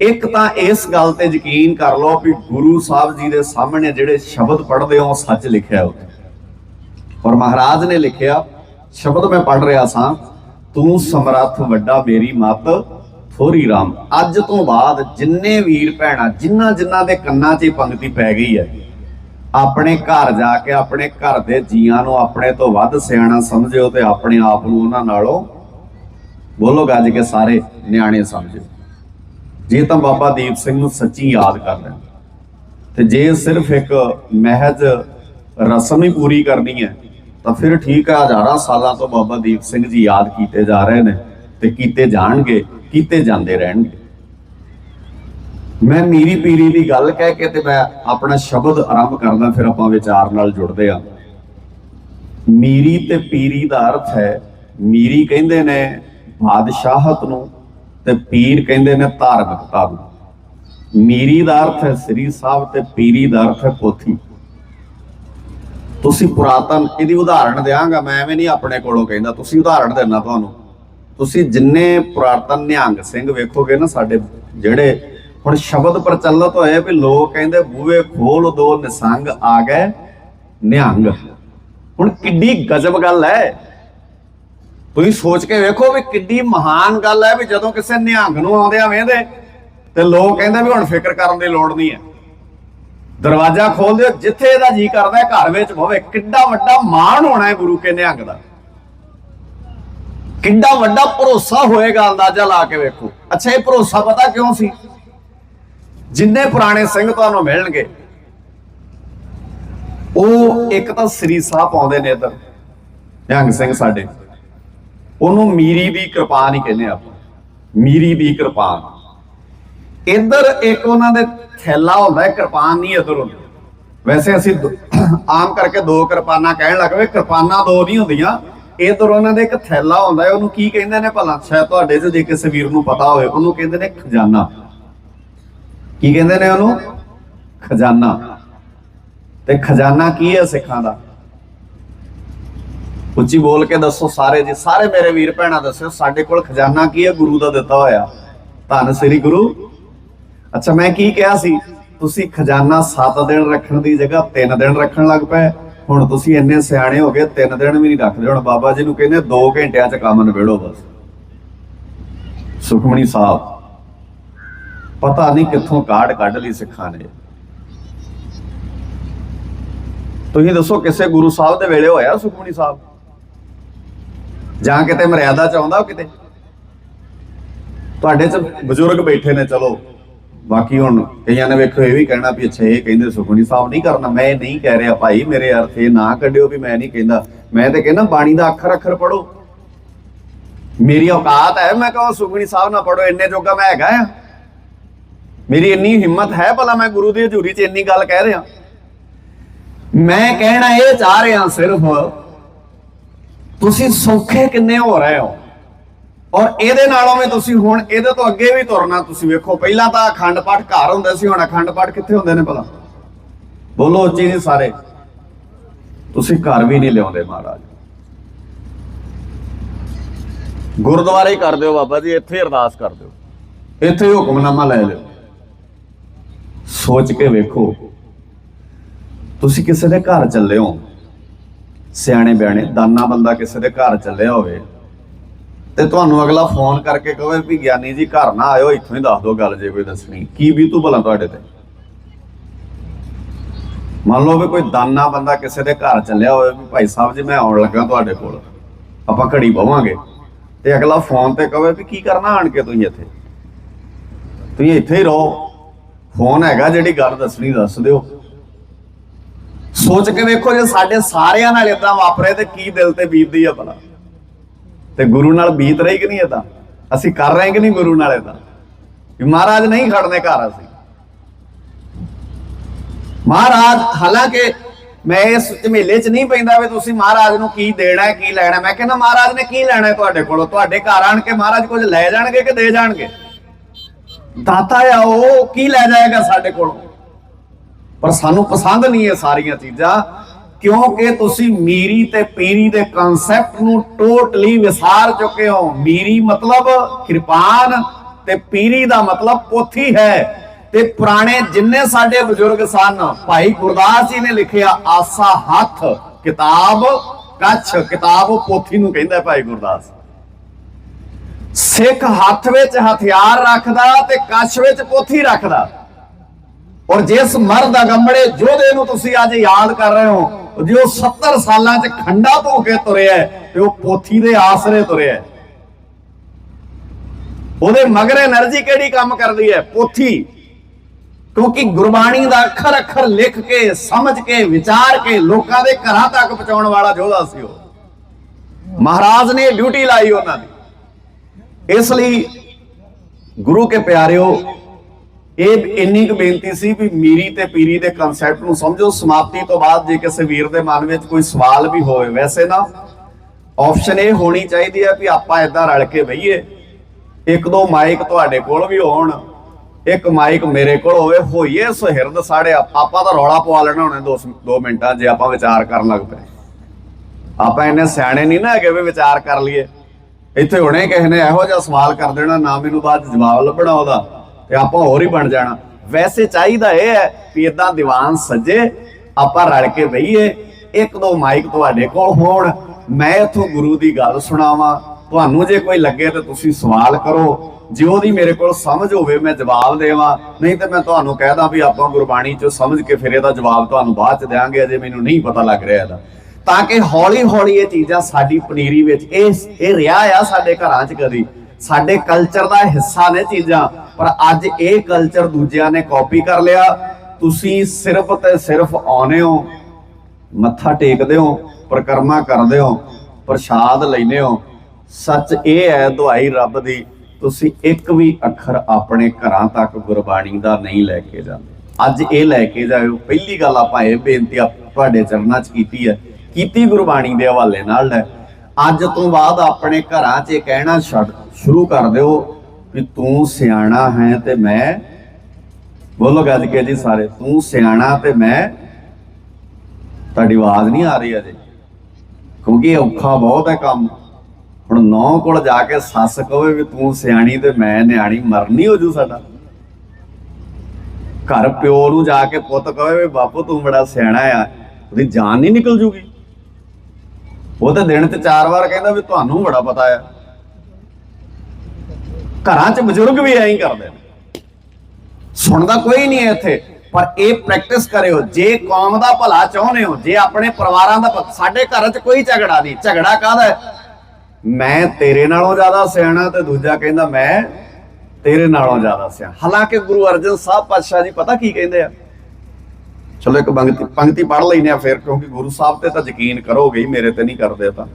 ਇੱਕ ਤਾਂ ਇਸ ਗੱਲ ਤੇ ਯਕੀਨ ਕਰ ਲਓ ਵੀ ਗੁਰੂ ਸਾਹਿਬ ਜੀ ਦੇ ਸਾਹਮਣੇ ਜਿਹੜੇ ਸ਼ਬਦ ਪੜ੍ਹਦੇ ਹੋ, ਉਹ ਸੱਚ ਲਿਖਿਆ ਉੱਥੇ। ਔਰ ਮਹਾਰਾਜ ਨੇ ਲਿਖਿਆ, ਸ਼ਬਦ ਮੈਂ ਪੜ੍ਹ ਰਿਹਾ ਸਾਂ, ਤੂੰ ਸਮਰੱਥ ਵੱਡਾ ਮੇਰੀ ਮਤ, ਥੋਰੀ ਰਾਮ। ਅੱਜ ਤੋਂ ਬਾਅਦ ਜਿੰਨੇ ਵੀਰ ਭੈਣਾਂ ਜਿਨ੍ਹਾਂ ਜਿਨ੍ਹਾਂ ਦੇ ਕੰਨਾਂ 'ਚ ਇਹ ਪੰਕਤੀ ਪੈ ਗਈ ਹੈ ਆਪਣੇ ਘਰ ਜਾ ਕੇ ਆਪਣੇ ਘਰ ਦੇ ਜੀਆਂ ਨੂੰ ਆਪਣੇ ਤੋਂ ਵੱਧ ਸਿਆਣਾ ਸਮਝਿਓ ਤੇ ਆਪਣੇ ਆਪ ਨੂੰ ਉਹਨਾਂ ਨਾਲੋਂ ਬੋਲੋ ਗੱਜ ਕੇ ਸਾਰੇ ਨਿਆਣੇ ਸਮਝਿਓ। ਜੇ ਤਾਂ ਬਾਬਾ ਦੀਪ ਸਿੰਘ ਨੂੰ ਸੱਚੀ ਯਾਦ ਕਰ ਲੈਣ। ਤੇ ਜੇ ਸਿਰਫ ਇੱਕ ਮਹਿਜ ਰਸਮ ਹੀ ਪੂਰੀ ਕਰਨੀ ਹੈ, ਤਾਂ ਫਿਰ ਠੀਕ ਹੈ ਹਜ਼ਾਰਾਂ ਸਾਲਾਂ ਤੋਂ ਬਾਬਾ ਦੀਪ ਸਿੰਘ ਜੀ ਯਾਦ ਕੀਤੇ ਜਾ ਰਹੇ ਨੇ ਤੇ ਕੀਤੇ ਜਾਣਗੇ, ਕੀਤੇ ਜਾਂਦੇ ਰਹਿਣਗੇ। ਮੈਂ ਮੀਰੀ ਪੀਰੀ ਦੀ ਗੱਲ ਕਹਿ ਕੇ ਤੇ ਮੈਂ ਆਪਣਾ ਸ਼ਬਦ ਆਰੰਭ ਕਰਦਾ, ਫਿਰ ਆਪਾਂ ਵਿਚਾਰ ਨਾਲ ਜੁੜਦੇ ਆ ਮੀਰੀ ਤੇ ਪੀਰੀ ਦਾ ਅਰਥ ਹੈ, ਮੀਰੀ ਕਹਿੰਦੇ ਨੇ ਬਾਦਸ਼ਾਹਤ ਨੂੰ ਤੇ ਪੀਰ ਕਹਿੰਦੇ ਨੇ ਧਾਰਮਿਕਤਾ ਨੂੰ। ਮੀਰੀ ਦਾ ਅਰਥ ਹੈ ਸ੍ਰੀ ਸਾਹਿਬ ਤੇ ਪੀਰੀ ਦਾ ਅਰਥ ਹੈ ਪੋਥੀ ਤੁਸੀਂ ਪੁਰਾਤਨ, ਇਹਦੀ ਉਦਾਹਰਣ ਦਿਆਂਗਾ, ਮੈਂ ਐਵੇਂ ਨਹੀਂ ਆਪਣੇ ਕੋਲੋਂ ਕਹਿੰਦਾ, ਤੁਸੀਂ ਉਦਾਹਰਣ ਦੇਣਾ ਤੁਹਾਨੂੰ। ਤੁਸੀਂ ਜਿੰਨੇ ਪੁਰਾਤਨ ਨਿਹੰਗ ਸਿੰਘ ਵੇਖੋਗੇ ਨਾ ਸਾਡੇ ਜਿਹੜੇ ਹੁਣ ਸ਼ਬਦ ਪ੍ਰਚਲਿਤ ਹੋਏ ਵੀ ਲੋਕ ਕਹਿੰਦੇ ਬੂਵੇ ਖੋਲ ਦੋ, ਨਿਸੰਗ ਆ ਗਏ, ਨਿਹੰਗ। ਹੁਣ ਕਿੱਡੀ ਗਜਬ ਗੱਲ ਹੈ। ਤੁਸੀਂ ਸੋਚ ਕੇ ਵੇਖੋ ਵੀ ਕਿੱਡੀ ਮਹਾਨ ਗੱਲ ਹੈ ਵੀ ਜਦੋਂ ਕਿਸੇ ਨਿਹੰਗ ਨੂੰ ਆਉਂਦੇ ਆ ਵੇਂਦੇ ਤੇ ਲੋਕ ਕਹਿੰਦੇ ਵੀ ਹੁਣ ਫਿਕਰ ਕਰਨ ਦੀ ਲੋੜ ਨਹੀਂ ਹੈ। ਦਰਵਾਜ਼ਾ ਖੋਲ ਦਿਓ, ਜਿੱਥੇ ਇਹਦਾ ਜੀ ਕਰਦਾ, ਘਰ ਵਿੱਚ ਹੋਵੇ ਕਿੱਡਾ ਵੱਡਾ ਮਾਣ ਹੋਣਾ ਹੈ ਗੁਰੂ ਕੇ ਨਿਹੰਗ ਦਾ। ਕਿੰਨਾ ਵੱਡਾ ਭਰੋਸਾ ਹੋਏਗਾ ਅੰਦਾਜ਼ਾ ਲਾ ਕੇ ਵੇਖੋ। ਅੱਛਾ, ਇਹ ਭਰੋਸਾ ਪਤਾ ਕਿਉਂ ਸੀ? ਜਿੰਨੇ ਪੁਰਾਣੇ ਸਿੰਘ ਤੁਹਾਨੂੰ ਮਿਲਣਗੇ, ਉਹ ਇੱਕ ਤਾਂ ਸ੍ਰੀ ਸਾਹਿਬ ਆਉਂਦੇ ਨੇ ਇੱਧਰ, ਨਿਹੰਗ ਸਿੰਘ ਸਾਡੇ। ਉਹਨੂੰ ਮੀਰੀ ਦੀ ਕਿਰਪਾਨ ਹੀ ਕਹਿੰਦੇ ਆਪਾਂ। ਮੀਰੀ ਦੀ ਕਿਰਪਾਨ ਇੱਧਰ ਇੱਕ ਉਹਨਾਂ ਦੇ ਥੈਲਾ ਹੁੰਦਾ ਹੈ, ਕਿਰਪਾਨ ਨਹੀਂ ਇੱਧਰ ਹੁੰਦਾ ਵੈਸੇ ਅਸੀਂ ਦੋ- ਆਮ ਕਰਕੇ ਦੋ ਕਿਰਪਾਨਾਂ ਕਹਿਣ ਲੱਗ ਪਏ, ਕਿਰਪਾਨਾਂ ਦੋ ਨਹੀਂ ਹੁੰਦੀਆਂ। ਇਧਰ ਉਹਨਾਂ ਦੇ ਇੱਕ ਥੈਲਾ ਹੁੰਦਾ ਹੈ, ਉਹਨੂੰ ਕੀ ਕਹਿੰਦੇ ਨੇ ਭਲਾ? ਸ਼ਾਇਦ ਤੁਹਾਡੇ ਚ ਜੇ ਕਿਸੇ ਵੀਰ ਨੂੰ ਪਤਾ ਹੋਵੇ, ਉਹਨੂੰ ਕਹਿੰਦੇ ਨੇ ਖਜ਼ਾਨਾ। ਕੀ ਕਹਿੰਦੇ ਨੇ ਉਹਨੂੰ? ਖਜ਼ਾਨਾ। ਤੇ ਖਜ਼ਾਨਾ ਕੀ ਹੈ ਸਿੱਖਾਂ ਦਾ? ਉੱਚੀ ਬੋਲ ਕੇ ਦੱਸੋ ਸਾਰੇ ਜੀ, ਸਾਰੇ ਮੇਰੇ ਵੀਰ ਭੈਣਾਂ ਦੱਸਿਓ, ਸਾਡੇ ਕੋਲ ਖਜ਼ਾਨਾ ਕੀ ਹੈ? ਗੁਰੂ ਦਾ ਦਿੱਤਾ ਹੋਇਆ। ਧੰਨ ਸ੍ਰੀ ਗੁਰੂ। ਅੱਛਾ, ਮੈਂ ਕੀ ਕਿਹਾ ਸੀ? ਤੁਸੀਂ ਖਜ਼ਾਨਾ 7 ਦਿਨ ਰੱਖਣ ਦੀ ਜਗ੍ਹਾ 3 ਦਿਨ ਰੱਖਣ ਲੱਗ ਪਏ। ਹੁਣ ਤੁਸੀਂ ਇੰਨੇ ਸਿਆਣੇ ਹੋ ਗਏ 3 ਦਿਨ ਵੀ ਨਹੀਂ ਰੱਖਦੇ। ਹੁਣ ਬਾਬਾ ਜੀ ਨੂੰ ਕਹਿੰਦੇ 2 ਘੰਟਿਆਂ ਚ ਕੰਮ ਨਿਬੇੜੋ ਬਸ। ਸੁਖਮਣੀ ਸਾਹਿਬ। ਪਤਾ ਨਹੀਂ ਕਿੱਥੋਂ ਕਾਢ ਕੱਢ ਲਈ ਸਿੱਖਾਂ ਨੇ। ਤੁਸੀਂ ਦੱਸੋ ਕਿਸੇ ਗੁਰੂ ਸਾਹਿਬ ਦੇ ਵੇਲੇ ਹੋਇਆ ਸੁਖਮਣੀ ਸਾਹਿਬ? ਜਾਂ ਕਿਤੇ ਮਰਿਆਦਾ ਚ ਆਉਂਦਾ ਕਿਤੇ? ਤੁਹਾਡੇ ਚ ਬਜ਼ੁਰਗ ਬੈਠੇ ਨੇ, ਚਲੋ। ਬਾਕੀ ਹੁਣ ਕਈਆਂ ਨੇ ਵੇਖੋ, ਇਹ ਵੀ ਕਹਿਣਾ ਵੀ ਅੱਛਾ, ਇਹ ਕਹਿੰਦੇ ਸੁਖਮਨੀ ਸਾਹਿਬ ਨਹੀਂ ਕਰਨਾ। ਮੈਂ ਨਹੀਂ ਕਹਿ ਰਿਹਾ ਭਾਈ, ਮੇਰੇ ਅਰਥ ਇਹ ਨਾ ਕੱਢਿਓ ਵੀ ਮੈਂ ਨਹੀਂ ਕਹਿੰਦਾ। ਮੈਂ ਤੇ ਕਹਿੰਦਾ ਬਾਣੀ ਦਾ ਅੱਖਰ ਅੱਖਰ ਪੜੋ ਮੇਰੀ ਔਕਾਤ ਹੈ, ਮੈਂ ਕਹਾਂ ਸੁਖਮਨੀ ਸਾਹਿਬ ਨਾ ਪੜੋ ਇੰਨੇ ਜੋਗਾ ਮੈਂ ਹੈਗਾ ਆ। ਮੇਰੀ ਇੰਨੀ ਹਿੰਮਤ ਹੈ ਭਲਾ ਮੈਂ ਗੁਰੂ ਦੀ ਹਜ਼ੂਰੀ 'ਚ ਇੰਨੀ ਗੱਲ ਕਹਿ ਰਿਹਾ। ਮੈਂ ਕਹਿਣਾ ਇਹ ਚਾਹ ਰਿਹਾ ਸਿਰਫ, ਤੁਸੀਂ ਸੌਖੇ ਕਿੰਨੇ ਹੋ ਰਹੇ ਹੋ? ਔਰ ਇਹਦੇ ਨਾਲੋਂ ਵੀ ਤੁਸੀਂ ਹੁਣ ਇਹਦੇ ਤੋਂ ਅੱਗੇ ਵੀ ਤੁਰਨਾ, ਤੁਸੀਂ ਵੇਖੋ, ਪਹਿਲਾਂ ਤਾਂ ਅਖੰਡ ਪਾਠ ਘਰ ਹੁੰਦੇ ਸੀ, ਹੁਣ ਅਖੰਡ ਪਾਠ ਕਿੱਥੇ ਹੁੰਦੇ ਨੇ ਭਲਾ? ਬੋਲੋ ਉੱਚੀ ਨਹੀਂ ਸਾਰੇ। ਤੁਸੀਂ ਘਰ ਵੀ ਨਹੀਂ ਲਿਆਉਂਦੇ ਮਹਾਰਾਜ। ਗੁਰਦੁਆਰੇ ਕਰ ਦਿਓ ਬਾਬਾ ਜੀ, ਇੱਥੇ ਅਰਦਾਸ ਕਰ ਦਿਓ। ਇੱਥੇ ਹੁਕਮਨਾਮਾ ਲੈ ਲਿਓ। ਸੋਚ ਕੇ ਵੇਖੋ। ਤੁਸੀਂ ਕਿਸੇ ਦੇ ਘਰ ਚੱਲੇ ਹੋ। ਸਿਆਣੇ ਬਿਆਣੇ, ਦਾਨਾ ਬੰਦਾ ਕਿਸੇ ਦੇ ਘਰ ਚੱਲਿਆ ਹੋਵੇ। ਤੇ ਤੁਹਾਨੂੰ ਅਗਲਾ ਫੋਨ ਕਰਕੇ ਕਹੇ ਵੀ ਗਿਆਨੀ ਜੀ ਘਰ ਨਾ ਆਇਓ, ਇੱਥੋਂ ਹੀ ਦੱਸ ਦਿਓ ਗੱਲ ਜੇ ਕੋਈ ਦੱਸਣੀ। ਕੀ ਵੀ ਤੂੰ ਭਲਾ ਤੁਹਾਡੇ ਤੇ? ਮੰਨ ਲਓ ਵੀ ਕੋਈ ਦਾਨਾ ਬੰਦਾ ਕਿਸੇ ਦੇ ਘਰ ਚੱਲਿਆ ਹੋਵੇ ਵੀ ਭਾਈ ਸਾਹਿਬ ਜੀ, ਮੈਂ ਆਉਣ ਲੱਗਾ ਤੁਹਾਡੇ ਕੋਲ। ਆਪਾਂ ਘੜੀ ਬਵਾਂਗੇ। ਤੇ ਅਗਲਾ ਫੋਨ ਤੇ ਕਹੇ ਵੀ ਕੀ ਕਰਨਾ ਆਣ ਕੇ ਤੁਸੀਂ ਇੱਥੇ? ਤੁਸੀਂ ਇੱਥੇ ਹੀ ਰਹੋ। ਫੋਨ ਹੈਗਾ, ਜਿਹੜੀ ਗੱਲ ਦੱਸਣੀ ਦੱਸ ਦਿਓ। ਸੋਚ ਕੇ ਵੇਖੋ ਜੇ ਸਾਡੇ ਸਾਰਿਆਂ ਨਾਲ ਇਦਾਂ ਵਾਪਰੇ ਤੇ ਕੀ ਦਿਲ ਤੇ ਬੀਤਦੀ ਆ ਭਲਾ। ਤੇ ਗੁਰੂ ਨਾਲ ਬੀਤ ਰਹੀ ਕਿ ਨਹੀਂ ਇਦਾਂ ਅਸੀਂ ਕਰ ਰਹੇ ਕਿ ਨਹੀਂ ਗੁਰੂ ਨਾਲ ਇਦਾਂ ਵੀ ਮਹਾਰਾਜ ਨਹੀਂ ਖੜਨੇ ਘਰ ਅਸੀਂ। ਮਹਾਰਾਜ, ਹਾਲਾਂਕਿ ਮੈਂ ਇਸ ਝਮੇਲੇ 'ਚ ਨਹੀਂ ਪੈਂਦਾ ਵੀ ਤੁਸੀਂ ਮਹਾਰਾਜ ਨੂੰ ਕੀ ਦੇਣਾ ਹੈ, ਕੀ ਲੈਣਾ ਮੈਂ ਕਹਿੰਦਾ ਮਹਾਰਾਜ ਨੇ ਕੀ ਲੈਣਾ ਤੁਹਾਡੇ ਕੋਲੋਂ? ਤੁਹਾਡੇ ਘਰ ਆਣ ਕੇ ਮਹਾਰਾਜ ਕੁਝ ਲੈ ਜਾਣਗੇ ਕਿ ਦੇ ਜਾਣਗੇ? ਦਾਤਾ ਆ ਉਹ, ਕੀ ਲੈ ਜਾਏਗਾ ਸਾਡੇ ਕੋਲੋਂ? ਪਰ ਸਾਨੂੰ ਪਸੰਦ ਨਹੀਂ ਇਹ ਸਾਰੀਆਂ ਚੀਜ਼ਾਂ, ਕਿਉਂਕਿ ਤੁਸੀਂ ਮੀਰੀ ਤੇ ਪੀਰੀ ਦੇ ਕਨਸੈਪਟ ਨੂੰ ਟੋਟਲੀ ਵਿਸਾਰ ਚੁੱਕੇ ਹੋ। ਮੀਰੀ ਮਤਲਬ ਕਿਰਪਾਨ ਤੇ ਪੀਰੀ ਦਾ ਮਤਲਬ ਪੋਥੀ ਹੈ। ਤੇ ਪੁਰਾਣੇ ਜਿੰਨੇ ਸਾਡੇ ਬਜ਼ੁਰਗ ਸਨ, ਭਾਈ ਗੁਰਦਾਸ ਜੀ ਨੇ ਲਿਖਿਆ, ਆਸਾ ਹੱਥ, ਕਿਤਾਬ, ਕੱਛ, ਕਿਤਾਬ ਪੋਥੀ ਨੂੰ ਕਹਿੰਦਾ ਭਾਈ ਗੁਰਦਾਸ। ਸਿੱਖ ਹੱਥ ਵਿੱਚ ਹਥਿਆਰ ਰੱਖਦਾ ਤੇ ਕੱਛ ਵਿੱਚ ਪੋਥੀ ਰੱਖਦਾ। ਔਰ ਜਿਸ ਮਰਦ ਅਗੰਮੜੇ ਜੋਧੇ ਨੂੰ ਤੁਸੀਂ ਅੱਜ ਯਾਦ ਕਰ ਰਹੇ ਹੋ ਜੋ 70 ਸਾਲਾਂ 'ਚ ਖੰਡਾ ਧੋ ਕੇ ਤੁਰਿਆ ਤੇ ਉਹ ਪੋਥੀ ਦੇ ਆਸਰੇ ਤੁਰਿਆ ਉਹਦੇ ਮਗਰ એનર્ਜੀ ਕਿਹੜੀ ਕੰਮ ਕਰਦੀ ਹੈ? ਪੋਥੀ। ਕਿਉਂਕਿ ਗੁਰਬਾਣੀ ਦਾ ਅੱਖਰ ਅੱਖਰ ਲਿਖ ਕੇ, ਸਮਝ ਕੇ, ਵਿਚਾਰ ਕੇ ਲੋਕਾਂ ਦੇ ਘਰਾਂ ਤੱਕ ਪਹੁੰਚਾਉਣ ਵਾਲਾ ਜੋਧਾ ਸੀ ਉਹ। ਮਹਾਰਾਜ ਨੇ ਡਿਊਟੀ ਲਾਈ ਉਹਨਾਂ ਦੀ। ਇਸ ਲਈ ਗੁਰੂ ਕੇ ਪਿਆਰਿਓ, ਇਹ ਇੰਨੀ ਕੁ ਬੇਨਤੀ ਸੀ ਵੀ ਮੀਰੀ ਤੇ ਪੀਰੀ ਦੇ ਕਨਸੈਪਟ ਨੂੰ ਸਮਝੋ। ਸਮਾਪਤੀ ਤੋਂ ਬਾਅਦ ਜੇ ਕਿਸੇ ਵੀਰ ਦੇ ਮਨ ਵਿੱਚ ਕੋਈ ਸਵਾਲ ਵੀ ਹੋਵੇ, ਵੈਸੇ ਨਾ ਆਪਸ਼ਨ ਇਹ ਹੋਣੀ ਚਾਹੀਦੀ ਹੈ ਵੀ ਆਪਾਂ ਇਦਾਂ ਰਲ ਕੇ ਬਈਏ। ਇੱਕ ਦੋ ਮਾਈਕ ਤੁਹਾਡੇ ਕੋਲ ਵੀ ਹੋਣ, ਇੱਕ ਮਾਈਕ ਮੇਰੇ ਕੋਲ ਹੋਵੇ, ਹੋਈਏ ਸੁਹਿਰਦ ਸਾੜੇ। ਆਪਾਂ ਤਾਂ ਰੌਲਾ ਪਵਾ ਲੈਣਾ ਹੁਣੇ 2 2 ਮਿੰਟਾਂ, ਜੇ ਆਪਾਂ ਵਿਚਾਰ ਕਰਨ ਲੱਗ ਪਏ। ਆਪਾਂ ਇੰਨੇ ਸਿਆਣੇ ਨਹੀਂ ਨਾ ਹੈਗੇ ਵੀ ਵਿਚਾਰ ਕਰ ਲਈਏ। ਇੱਥੇ ਹੁਣੇ ਕਿਸੇ ਨੇ ਇਹੋ ਜਿਹਾ ਸਵਾਲ ਕਰ ਦੇਣਾ, ਨਾ ਮੈਨੂੰ ਬਾਅਦ ਜਵਾਬ ਲੱਭਣਾ ਉਹਦਾ, ਤੇ ਆਪਾਂ ਹੋਰ ਹੀ ਬਣ ਜਾਣਾ। ਵੈਸੇ ਚਾਹੀਦਾ ਇਹ ਹੈ ਵੀ ਇਦਾਂ ਦੀਵਾਨ ਸੱਜੇ, ਆਪਾਂ ਰਲ ਕੇ ਬਈਏ, ਇੱਕ ਦੋ ਮਾਈਕ ਤੁਹਾਡੇ ਕੋਲ ਹੋਣ, ਮੈਂ ਇਥੋਂ ਗੁਰੂ ਦੀ ਗੱਲ ਸੁਣਾਵਾਂ। ਤੁਹਾਨੂੰ ਜੇ ਕੋਈ ਲੱਗੇ ਤਾਂ ਤੁਸੀਂ ਸਵਾਲ ਕਰੋ, ਜੇ ਉਹਦੀ ਮੇਰੇ ਕੋਲ ਸਮਝ ਹੋਵੇ ਮੈਂ ਜਵਾਬ ਦੇਵਾਂ, ਨਹੀਂ ਤੇ ਮੈਂ ਤੁਹਾਨੂੰ ਕਹਿਦਾ ਵੀ ਆਪਾਂ ਗੁਰਬਾਣੀ ਚੋਂ ਸਮਝ ਕੇ ਫਿਰ ਇਹਦਾ ਜਵਾਬ ਤੁਹਾਨੂੰ ਬਾਅਦ ਚ ਦੇਵਾਂਗੇ ਅਜੇ ਮੈਨੂੰ ਨਹੀਂ ਪਤਾ ਲੱਗ ਰਿਹਾ ਇਹਦਾ। ਤਾਂ ਕਿ ਹੌਲੀ ਹੌਲੀ ਇਹ ਚੀਜ਼ਾਂ ਸਾਡੀ ਪਨੀਰੀ ਵਿੱਚ, ਇਹ ਇਹ ਰਿਹਾ ਆ ਸਾਡੇ ਘਰਾਂ 'ਚ ਕਦੀ। ਸਾਡੇ ਕਲਚਰ ਦਾ ਹਿੱਸਾ ਨੇ ਚੀਜ਼ਾਂ, ਪਰ ਅੱਜ ਇਹ ਕਲਚਰ ਦੂਜਿਆਂ ਨੇ ਕਾਪੀ ਕਰ ਲਿਆ। ਤੁਸੀਂ ਸਿਰਫ ਤੇ ਸਿਰਫ ਆਉਨੇ ਹੋ, ਮੱਥਾ ਟੇਕਦੇ ਹੋ, ਪ੍ਰਕਰਮਾ ਕਰਦੇ ਹੋ, ਪ੍ਰਸ਼ਾਦ ਲੈਨੇ ਹੋ। ਸੱਚ ਇਹ ਹੈ, ਦੁਆਈ ਰੱਬ ਦੀ, ਤੁਸੀਂ ਇੱਕ ਵੀ ਅੱਖਰ ਆਪਣੇ ਘਰਾਂ ਤੱਕ ਗੁਰਬਾਣੀ ਦਾ ਨਹੀਂ ਲੈ ਕੇ ਜਾਂਦੇ। ਅੱਜ ਇਹ ਲੈ ਕੇ ਜਾਇਓ। ਪਹਿਲੀ ਗੱਲ ਆਪਾਂ ਇਹ ਬੇਨਤੀ ਆ- ਤੁਹਾਡੇ ਚਰਨਾਂ 'ਚ ਕੀਤੀ ਹੈ ਕੀਤੀ ਗੁਰਬਾਣੀ ਦੇ ਹਵਾਲੇ ਨਾਲ ਹੈ। ਅੱਜ ਤੋਂ ਬਾਅਦ ਆਪਣੇ ਘਰਾਂ 'ਚ ਇਹ ਕਹਿਣਾ ਛੱਡ ਸ਼ੁਰੂ ਕਰ ਦਿਓ ਵੀ ਤੂੰ ਸਿਆਣਾ ਹੈ ਤੇ ਮੈਂ ਬੋਲੋ ਗੱਜ ਕੇ ਜੀ ਸਾਰੇ? ਤੂੰ ਸਿਆਣਾ ਤੇ ਮੈਂ ਤੁਹਾਡੀ ਆਵਾਜ਼ ਨਹੀਂ ਆ ਰਹੀ ਅਜੇ। ਕਿਉਂਕਿ ਇਹ ਔਖਾ ਬਹੁਤ ਹੈ ਕੰਮ। ਹੁਣ ਨੌ ਕੋਲ ਜਾ ਕੇ ਸੱਸ ਕਹੇ ਵੀ ਤੂੰ ਸਿਆਣੀ ਤੇ ਮੈਂ ਨਿਆਣੀ, ਮਰਨੀ ਹੋ ਜੂ ਸਾਡਾ। ਘਰ ਪਿਓ ਨੂੰ ਜਾ ਕੇ ਪੁੱਤ ਕਹੇ ਵੀ ਬਾਪੂ ਤੂੰ ਬੜਾ ਸਿਆਣਾ ਆ, ਉਹਦੀ ਜਾਨ ਨਹੀਂ ਨਿਕਲ ਜੂਗੀ। ਉਹ ਤਾਂ ਦਿਨ ਤੇ ਚਾਰ ਵਾਰ ਕਹਿੰਦਾ ਵੀ ਤੁਹਾਨੂੰ ਬੜਾ ਪਤਾ ਆ। ਘਰਾਂ 'ਚ ਬਜ਼ੁਰਗ ਵੀ ਐਂ ਹੀ ਕਰਦੇ ਨੇ। ਸੁਣਦਾ ਕੋਈ ਨਹੀਂ ਹੈ ਇੱਥੇ, ਪਰ ਇਹ ਪ੍ਰੈਕਟਿਸ ਕਰਿਓ। ਜੇ ਕੌਮ ਦਾ ਭਲਾ ਚਾਹੁੰਦੇ ਹੋ, ਜੇ ਆਪਣੇ ਪਰਿਵਾਰਾਂ ਦਾ ਸਾਡੇ ਘਰਾਂ 'ਚ ਕੋਈ ਝਗੜਾ ਨਹੀਂ। ਝਗੜਾ ਕਾਹਦਾ ਮੈਂ ਤੇਰੇ ਨਾਲੋਂ ਜ਼ਿਆਦਾ ਸਿਆਣਾ ਤੇ ਦੂਜਾ ਕਹਿੰਦਾ ਮੈਂ ਤੇਰੇ ਨਾਲੋਂ ਜ਼ਿਆਦਾ ਸਿਆਣਾ। ਹਾਲਾਂਕਿ ਗੁਰੂ ਅਰਜਨ ਸਾਹਿਬ ਪਾਤਸ਼ਾਹ ਜੀ ਪਤਾ ਕੀ ਕਹਿੰਦੇ ਆ? ਚਲੋ ਇੱਕ ਪੰਕਤੀ ਪੰਕਤੀ ਪੜ੍ਹ ਲੈਨੇ ਆ ਫਿਰ, ਕਿਉਂਕਿ ਗੁਰੂ ਸਾਹਿਬ ਤੇ ਤਾਂ ਯਕੀਨ ਕਰੋਗੇ ਹੀ ਮੇਰੇ ਤੇ ਨਹੀਂ ਕਰਦੇ ਤਾਂ।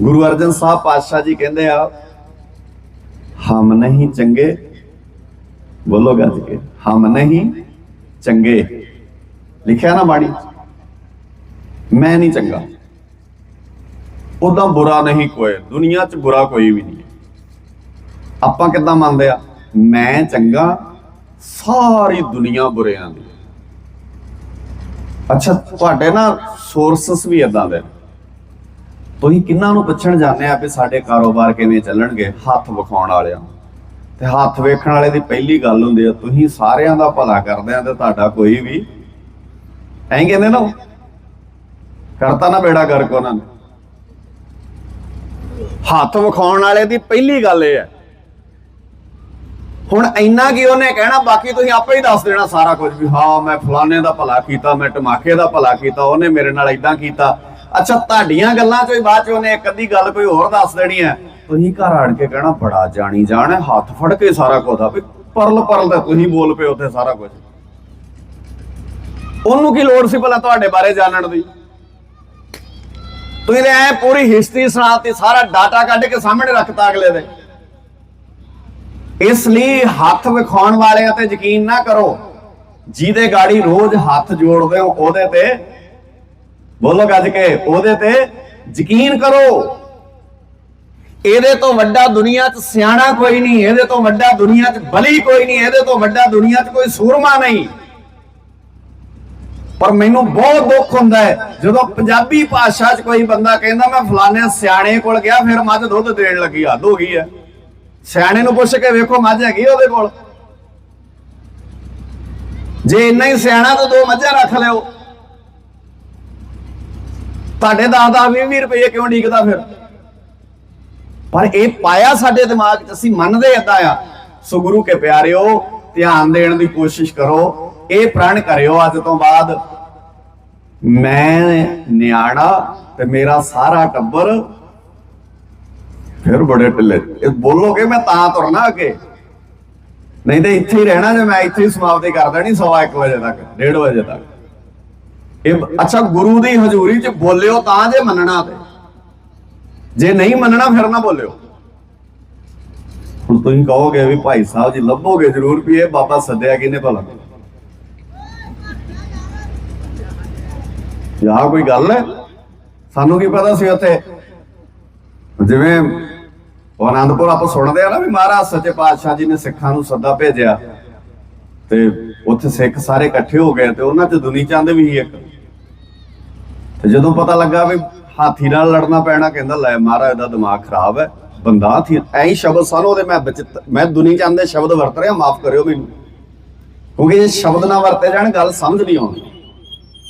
ਗੁਰੂ ਅਰਜਨ ਸਾਹਿਬ ਪਾਤਸ਼ਾਹ ਜੀ ਕਹਿੰਦੇ ਆ, ਹਮ ਨਹੀਂ ਚੰਗੇ, ਬੋਲੋ ਗੱਜ ਕੇ ਹਮ ਨਹੀਂ ਚੰਗੇ। ਲਿਖਿਆ ਨਾ ਬਾਣੀ ਮੈਂ ਨਹੀਂ ਚੰਗਾ। ਉਦਾਂ ਬੁਰਾ ਨਹੀਂ ਕੋਈ, ਦੁਨੀਆ 'ਚ ਬੁਰਾ ਕੋਈ ਵੀ ਨਹੀਂ। ਆਪਾਂ ਕਿੱਦਾਂ ਮੰਨਦੇ ਆ? ਮੈਂ ਚੰਗਾ, ਸਾਰੀ ਦੁਨੀਆ ਬੁਰਿਆਂ ਦੀ। ਅੱਛਾ, ਤੁਹਾਡੇ ਨਾ ਸੋਰਸਸ ਵੀ ਇਦਾਂ ਦੇ ਤੁਸੀਂ ਕਿੰਨਾਂ ਨੂੰ ਪੁੱਛਣ ਜਾਂਦੇ ਆ ਵੀ ਸਾਡੇ ਕਾਰੋਬਾਰ ਕਿਵੇਂ ਚੱਲਣਗੇ, ਹੱਥ ਵਿਖਾਉਣ ਵਾਲਿਆਂ ਨੂੰ। ਤੇ ਹੱਥ ਵੇਖਣ ਵਾਲੇ ਦੀ ਪਹਿਲੀ ਗੱਲ ਹੁੰਦੀ ਆ, ਤੁਸੀਂ ਸਾਰਿਆਂ ਦਾ ਭਲਾ ਕਰਦੇ ਆ ਤੇ ਤੁਹਾਡਾ ਕੋਈ ਵੀ ਐਂ ਕਹਿੰਦੇ ਨਾ ਕਰਤਾ ਨਾ ਬੇੜਾ ਗਰਕ ਉਹਨਾਂ ਨੇ। ਹੱਥ ਵਿਖਾਉਣ ਵਾਲੇ ਦੀ ਪਹਿਲੀ ਗੱਲ ਇਹ ਹੈ ਹੁਣ ਇੰਨਾ ਕੀ ਉਹਨੇ ਕਹਿਣਾ, ਬਾਕੀ ਤੁਸੀਂ ਆਪੇ ਹੀ ਦੱਸ ਦੇਣਾ ਸਾਰਾ ਕੁਝ ਵੀ, ਹਾਂ, ਮੈਂ ਫਲਾਣੇ ਦਾ ਭਲਾ ਕੀਤਾ, ਮੈਂ ਟਮਾਕੇ ਦਾ ਭਲਾ ਕੀਤਾ, ਉਹਨੇ ਮੇਰੇ ਨਾਲ ਇਦਾਂ ਕੀਤਾ। ਅੱਛਾ, ਤੁਹਾਡੀਆਂ ਗੱਲਾਂ ਚੋਂ ਹੀ ਬਾਅਦ ਚ ਉਹਨੇ ਇੱਕ ਅੱਧੀ ਗੱਲ ਕੋਈ ਹੋਰ ਦੱਸ ਦੇਣੀ ਹੈ। ਤੁਸੀਂ ਘਰ ਆਣ ਕੇ ਕਹਿਣਾ, ਬੜਾ ਜਾਣੀ ਜਾਣ ਹੈ, ਹੱਥ ਫੜ ਕੇ ਸਾਰਾ ਕੁਝ ਆ ਵੀ ਪਰਲ ਪਰਲ ਦਾ ਤੁਸੀਂ ਬੋਲ ਪਏ ਉੱਥੇ ਸਾਰਾ ਕੁਝ। ਉਹਨੂੰ ਕੀ ਲੋੜ ਸੀ ਭਲਾ ਤੁਹਾਡੇ ਬਾਰੇ ਜਾਣਨ ਦੀ? ਤੁਸੀਂ ਤੇ ਐ ਪੂਰੀ ਹਿਸਟਰੀ ਸੁਣਾਤੀ ਸਾਰਾ ਡਾਟਾ ਕੱਢ ਕੇ ਸਾਹਮਣੇ ਰੱਖਤਾ ਅਗਲੇ ਦੇ। ਇਸ ਲਈ ਹੱਥ ਵਿਖਾਉਣ ਵਾਲਿਆਂ ਤੇ ਯਕੀਨ ਨਾ ਕਰੋ। ਜਿਹਦੇ ਗਾੜੀ ਰੋਜ਼ ਹੱਥ ਜੋੜਦੇ ਹੋ, ਉਹਦੇ ਤੇ ਬੋਲੋ ਗੱਜ ਕੇ, ਉਹਦੇ ਤੇ ਯਕੀਨ ਕਰੋ। ਇਹਦੇ ਤੋਂ ਵੱਡਾ ਦੁਨੀਆ 'ਚ ਸਿਆਣਾ ਕੋਈ ਨਹੀਂ, ਇਹਦੇ ਤੋਂ ਵੱਡਾ ਦੁਨੀਆ 'ਚ ਬਲੀ ਕੋਈ ਨਹੀਂ, ਇਹਦੇ ਤੋਂ ਵੱਡਾ ਦੁਨੀਆ 'ਚ ਕੋਈ ਸੂਰਮਾ ਨਹੀਂ। ਪਰ ਮੈਨੂੰ ਬਹੁਤ ਦੁੱਖ ਹੁੰਦਾ ਹੈ, ਜਦੋਂ ਪੰਜਾਬੀ ਭਾਸ਼ਾ 'ਚ ਕੋਈ ਬੰਦਾ ਕਹਿੰਦਾ, ਮੈਂ ਫਲਾਣੇ ਸਿਆਣੇ ਕੋਲ ਗਿਆ, ਫਿਰ ਮੱਝ ਦੁੱਧ ਦੇਣ ਲੱਗੀ, ਹੱਦ ਹੋ ਗਈ ਹੈ। ਸਿਆਣੇ ਨੂੰ ਪੁੱਛ ਕੇ ਵੇਖੋ ਮੱਝ ਹੈਗੀ ਉਹਦੇ ਕੋਲ। ਜੇ ਇੰਨਾ ਹੀ ਸਿਆਣਾ ਤਾਂ ਦੋ ਮੱਝਾਂ ਰੱਖ ਲਿਓ। ਤੁਹਾਡੇ 10 10 20 20 ਰੁਪਏ ਕਿਉਂ ਢੀਕਦਾ ਫਿਰ? ਪਰ ਇਹ ਪਾਇਆ ਸਾਡੇ ਦਿਮਾਗ 'ਚ, ਅਸੀਂ ਮੰਨਦੇ ਏਦਾਂ ਆ। ਸੋ ਗੁਰੂ ਕੇ ਪਿਆਰਿਓ, ਧਿਆਨ ਦੇਣ ਦੀ ਕੋਸ਼ਿਸ਼ ਕਰੋ। ਇਹ ਪ੍ਰਣ ਕਰਿਓ ਅੱਜ ਤੋਂ ਬਾਅਦ। ਮੈਂ ਨਿਆਣਾ ਤੇ ਮੇਰਾ ਸਾਰਾ ਟੱਬਰ ਫਿਰ ਬੜੇ ਢਿੱਲੇ। ਇਹ ਬੋਲੋਗੇ ਮੈਂ ਤਾਂ ਤੁਰਨਾ ਅੱਗੇ। ਨਹੀਂ ਤੇ ਇੱਥੇ ਹੀ ਰਹਿਣਾ ਜੇ ਮੈਂ ਇੱਥੇ ਹੀ ਸਮਾਪਤੀ ਕਰ ਦੇਣੀ ਸਵਾ 1 ਵਜੇ ਤੱਕ 1:30 ਵਜੇ ਤੱਕ। ਇਹ ਅੱਛਾ, ਗੁਰੂ ਦੀ ਹਜ਼ੂਰੀ 'ਚ ਬੋਲਿਓ ਤਾਂ ਜੇ ਮੰਨਣਾ ਤੇ। ਜੇ ਨਹੀਂ ਮੰਨਣਾ, ਫਿਰ ਨਾ ਬੋਲਿਓ। ਹੁਣ ਤੁਸੀਂ ਕਹੋਗੇ ਵੀ ਭਾਈ ਸਾਹਿਬ ਜੀ ਲੱਭੋਗੇ ਜ਼ਰੂਰ ਵੀ ਇਹ ਬਾਬਾ ਸੱਦਿਆ ਕਿਨੇ ਭਲਾ। ਯਾ ਕੋਈ ਗੱਲ ਹੈ? ਸਾਨੂੰ ਕੀ ਪਤਾ ਸੀ ਉੱਥੇ? ਜਿਵੇਂ ਉਹ ਆਨੰਦਪੁਰ ਆਪਾਂ ਸੁਣਦੇ ਆ ਨਾ ਵੀ ਮਹਾਰਾਜ ਸੱਚੇ ਪਾਤਸ਼ਾਹ ਜੀ ਨੇ ਸਿੱਖਾਂ ਨੂੰ ਸੱਦਾ ਭੇਜਿਆ। ਤੇ ਉੱਥੇ ਸਿੱਖ ਸਾਰੇ ਇਕੱਠੇ ਹੋ ਗਏ ਤੇ ਉਹਨਾਂ ਚ ਦੁਨੀ ਚੰਦ ਵੀ ਸੀ ਇੱਕ। ਤੇ ਜਦੋਂ ਪਤਾ ਲੱਗਾ ਵੀ ਹਾਥੀ ਨਾਲ ਲੜਨਾ ਪੈਣਾ, ਕਹਿੰਦਾ ਲੈ ਮਹਾਰਾਜ ਦਾ ਦਿਮਾਗ ਖਰਾਬ ਹੈ, ਬੰਦਾ ਹਾਥੀ ਐਂ ਹੀ ਸ਼ਬਦ ਸਨ ਉਹਦੇ ਮੈਂ ਮੈਂ ਦੁਨੀ ਚੰਦ ਦੇ ਸ਼ਬਦ ਵਰਤ ਰਿਹਾ, ਮਾਫ ਕਰਿਓ ਮੈਨੂੰ। ਕਿਉਂਕਿ ਇਹ ਸ਼ਬਦ ਨਾ ਵਰਤੇ ਜਾਣ, ਗੱਲ ਸਮਝ ਨਹੀਂ ਆਉਂਦੀ।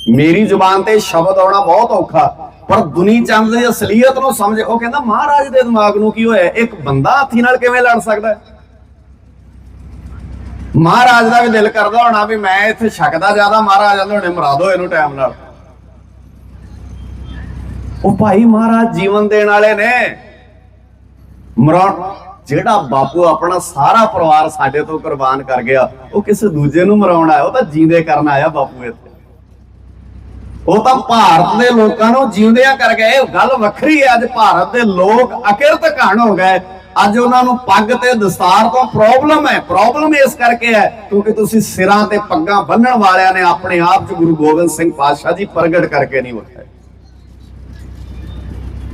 ਮੇਰੀ ਜ਼ੁਬਾਨ ਤੇ ਸ਼ਬਦ ਆਉਣਾ ਬਹੁਤ ਔਖਾ, ਪਰ ਦੁਨੀ ਚੰਦ ਦੀ ਅਸਲੀਅਤ ਨੂੰ ਸਮਝ, ਉਹ ਕਹਿੰਦਾ, ਮਹਾਰਾਜ ਦੇ ਦਿਮਾਗ ਨੂੰ ਕੀ ਹੋਇਆ? ਇੱਕ ਬੰਦਾ ਹਾਥੀ ਨਾਲ ਕਿਵੇਂ ਲੜ ਸਕਦਾ? ਹੈ ਮਹਾਰਾਜ ਦਾ ਵੀ ਦਿਲ ਕਰਦਾ ਹੋਣਾ ਵੀ ਮੈਂ ਇੱਥੇ ਛਕਦਾ ਜ਼ਿਆਦਾ, ਮਹਾਰਾਜ ਆਂਦੇ ਹੋਣੇ ਮਰਾ ਦੋ ਇਹਨੂੰ ਟਾਈਮ ਨਾਲ। ਉਹ ਭਾਈ ਮਹਾਰਾਜ ਜੀਵਨ ਦੇਣ ਵਾਲੇ ਨੇ। ਮਰਾਉਣ ਜਿਹੜਾ ਬਾਪੂ ਆਪਣਾ ਸਾਰਾ ਪਰਿਵਾਰ ਸਾਡੇ ਤੋਂ ਕੁਰਬਾਨ ਕਰ ਗਿਆ, ਉਹ ਕਿਸੇ ਦੂਜੇ ਨੂੰ ਮਰਾਉਣ ਆਇਆ, ਉਹ ਤਾਂ ਜੀਂਦੇ ਕਰਨ ਆਇਆ ਬਾਪੂ ਇੱਥੇ। ਉਹ ਤਾਂ ਭਾਰਤ ਦੇ ਲੋਕਾਂ ਨੂੰ ਜਿਉਂਦਿਆਂ ਕਰ ਗਏ। ਇਹ ਗੱਲ ਵੱਖਰੀ ਹੈ, ਅੱਜ ਭਾਰਤ ਦੇ ਲੋਕ ਅਕਿਰਤ ਘਣ ਹੋ ਗਏ। ਅੱਜ ਉਹਨਾਂ ਨੂੰ ਪੱਗ ਤੇ ਦਸਤਾਰ ਤੋਂ ਪ੍ਰੋਬਲਮ ਹੈ। ਪ੍ਰੋਬਲਮ ਇਸ ਕਰਕੇ ਹੈ, ਕਿਉਂਕਿ ਤੁਸੀਂ ਸਿਰਾਂ ਤੇ ਪੱਗਾਂ ਬੰਨਣ ਵਾਲਿਆਂ ਨੇ ਆਪਣੇ ਆਪ 'ਚ ਗੁਰੂ ਗੋਬਿੰਦ ਸਿੰਘ ਪਾਤਸ਼ਾਹ ਜੀ ਪ੍ਰਗਟ ਕਰਕੇ ਨਹੀਂ ਵਿਖਾਏ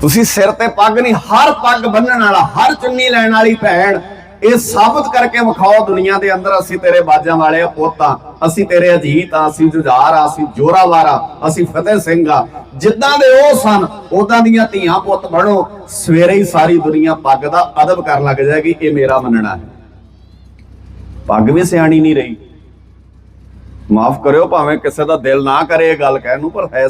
ਤੁਸੀਂ ਸਿਰ ਤੇ ਪੱਗ ਨਹੀਂ, ਹਰ ਪੱਗ ਬੰਨਣ ਵਾਲਾ, ਹਰ ਚੁੰਨੀ ਲੈਣ ਵਾਲੀ ਭੈਣ ਇਹ ਸਾਬਤ ਕਰਕੇ ਵਿਖਾਓ ਦੁਨੀਆ ਦੇ ਅੰਦਰ ਅਸੀਂ ਤੇਰੇ ਬਾਜਾਂ ਵਾਲੇ ਪੁੱਤ ਪੁੱਤਾਂ ਅਸੀਂ ਤੇਰੇ ਅਜੀਤ ਆ, ਅਸੀਂ ਜੁਝਾਰ ਆ, ਅਸੀਂ ਜ਼ੋਰਾਵਾਰ ਆ, ਅਸੀਂ ਫਤਿਹ ਸਿੰਘ ਆ। ਜਿੱਦਾਂ ਦੇ ਉਹ ਸਨ ਉਦਾਂ ਦੀਆਂ ਧੀਆਂ ਪੁੱਤ ਬਣੋ। ਸਵੇਰੇ ਹੀ ਸਾਰੀ ਦੁਨੀਆ ਪੱਗ ਦਾ ਅਦਬ ਕਰਨ ਲੱਗ ਜਾਏਗੀ, ਇਹ ਮੇਰਾ ਮੰਨਣਾ ਹੈ। ਪੱਗ ਵੀ ਸਿਆਣੀ ਨਹੀਂ ਰਹੀ। ਮਾਫ ਕਰਿਓ ਭਾਵੇਂ ਕਿਸੇ ਦਾ ਦਿਲ ਨਾ ਕਰੇ ਇਹ ਗੱਲ ਕਹਿਣ ਨੂੰ, ਪਰ ਹੈ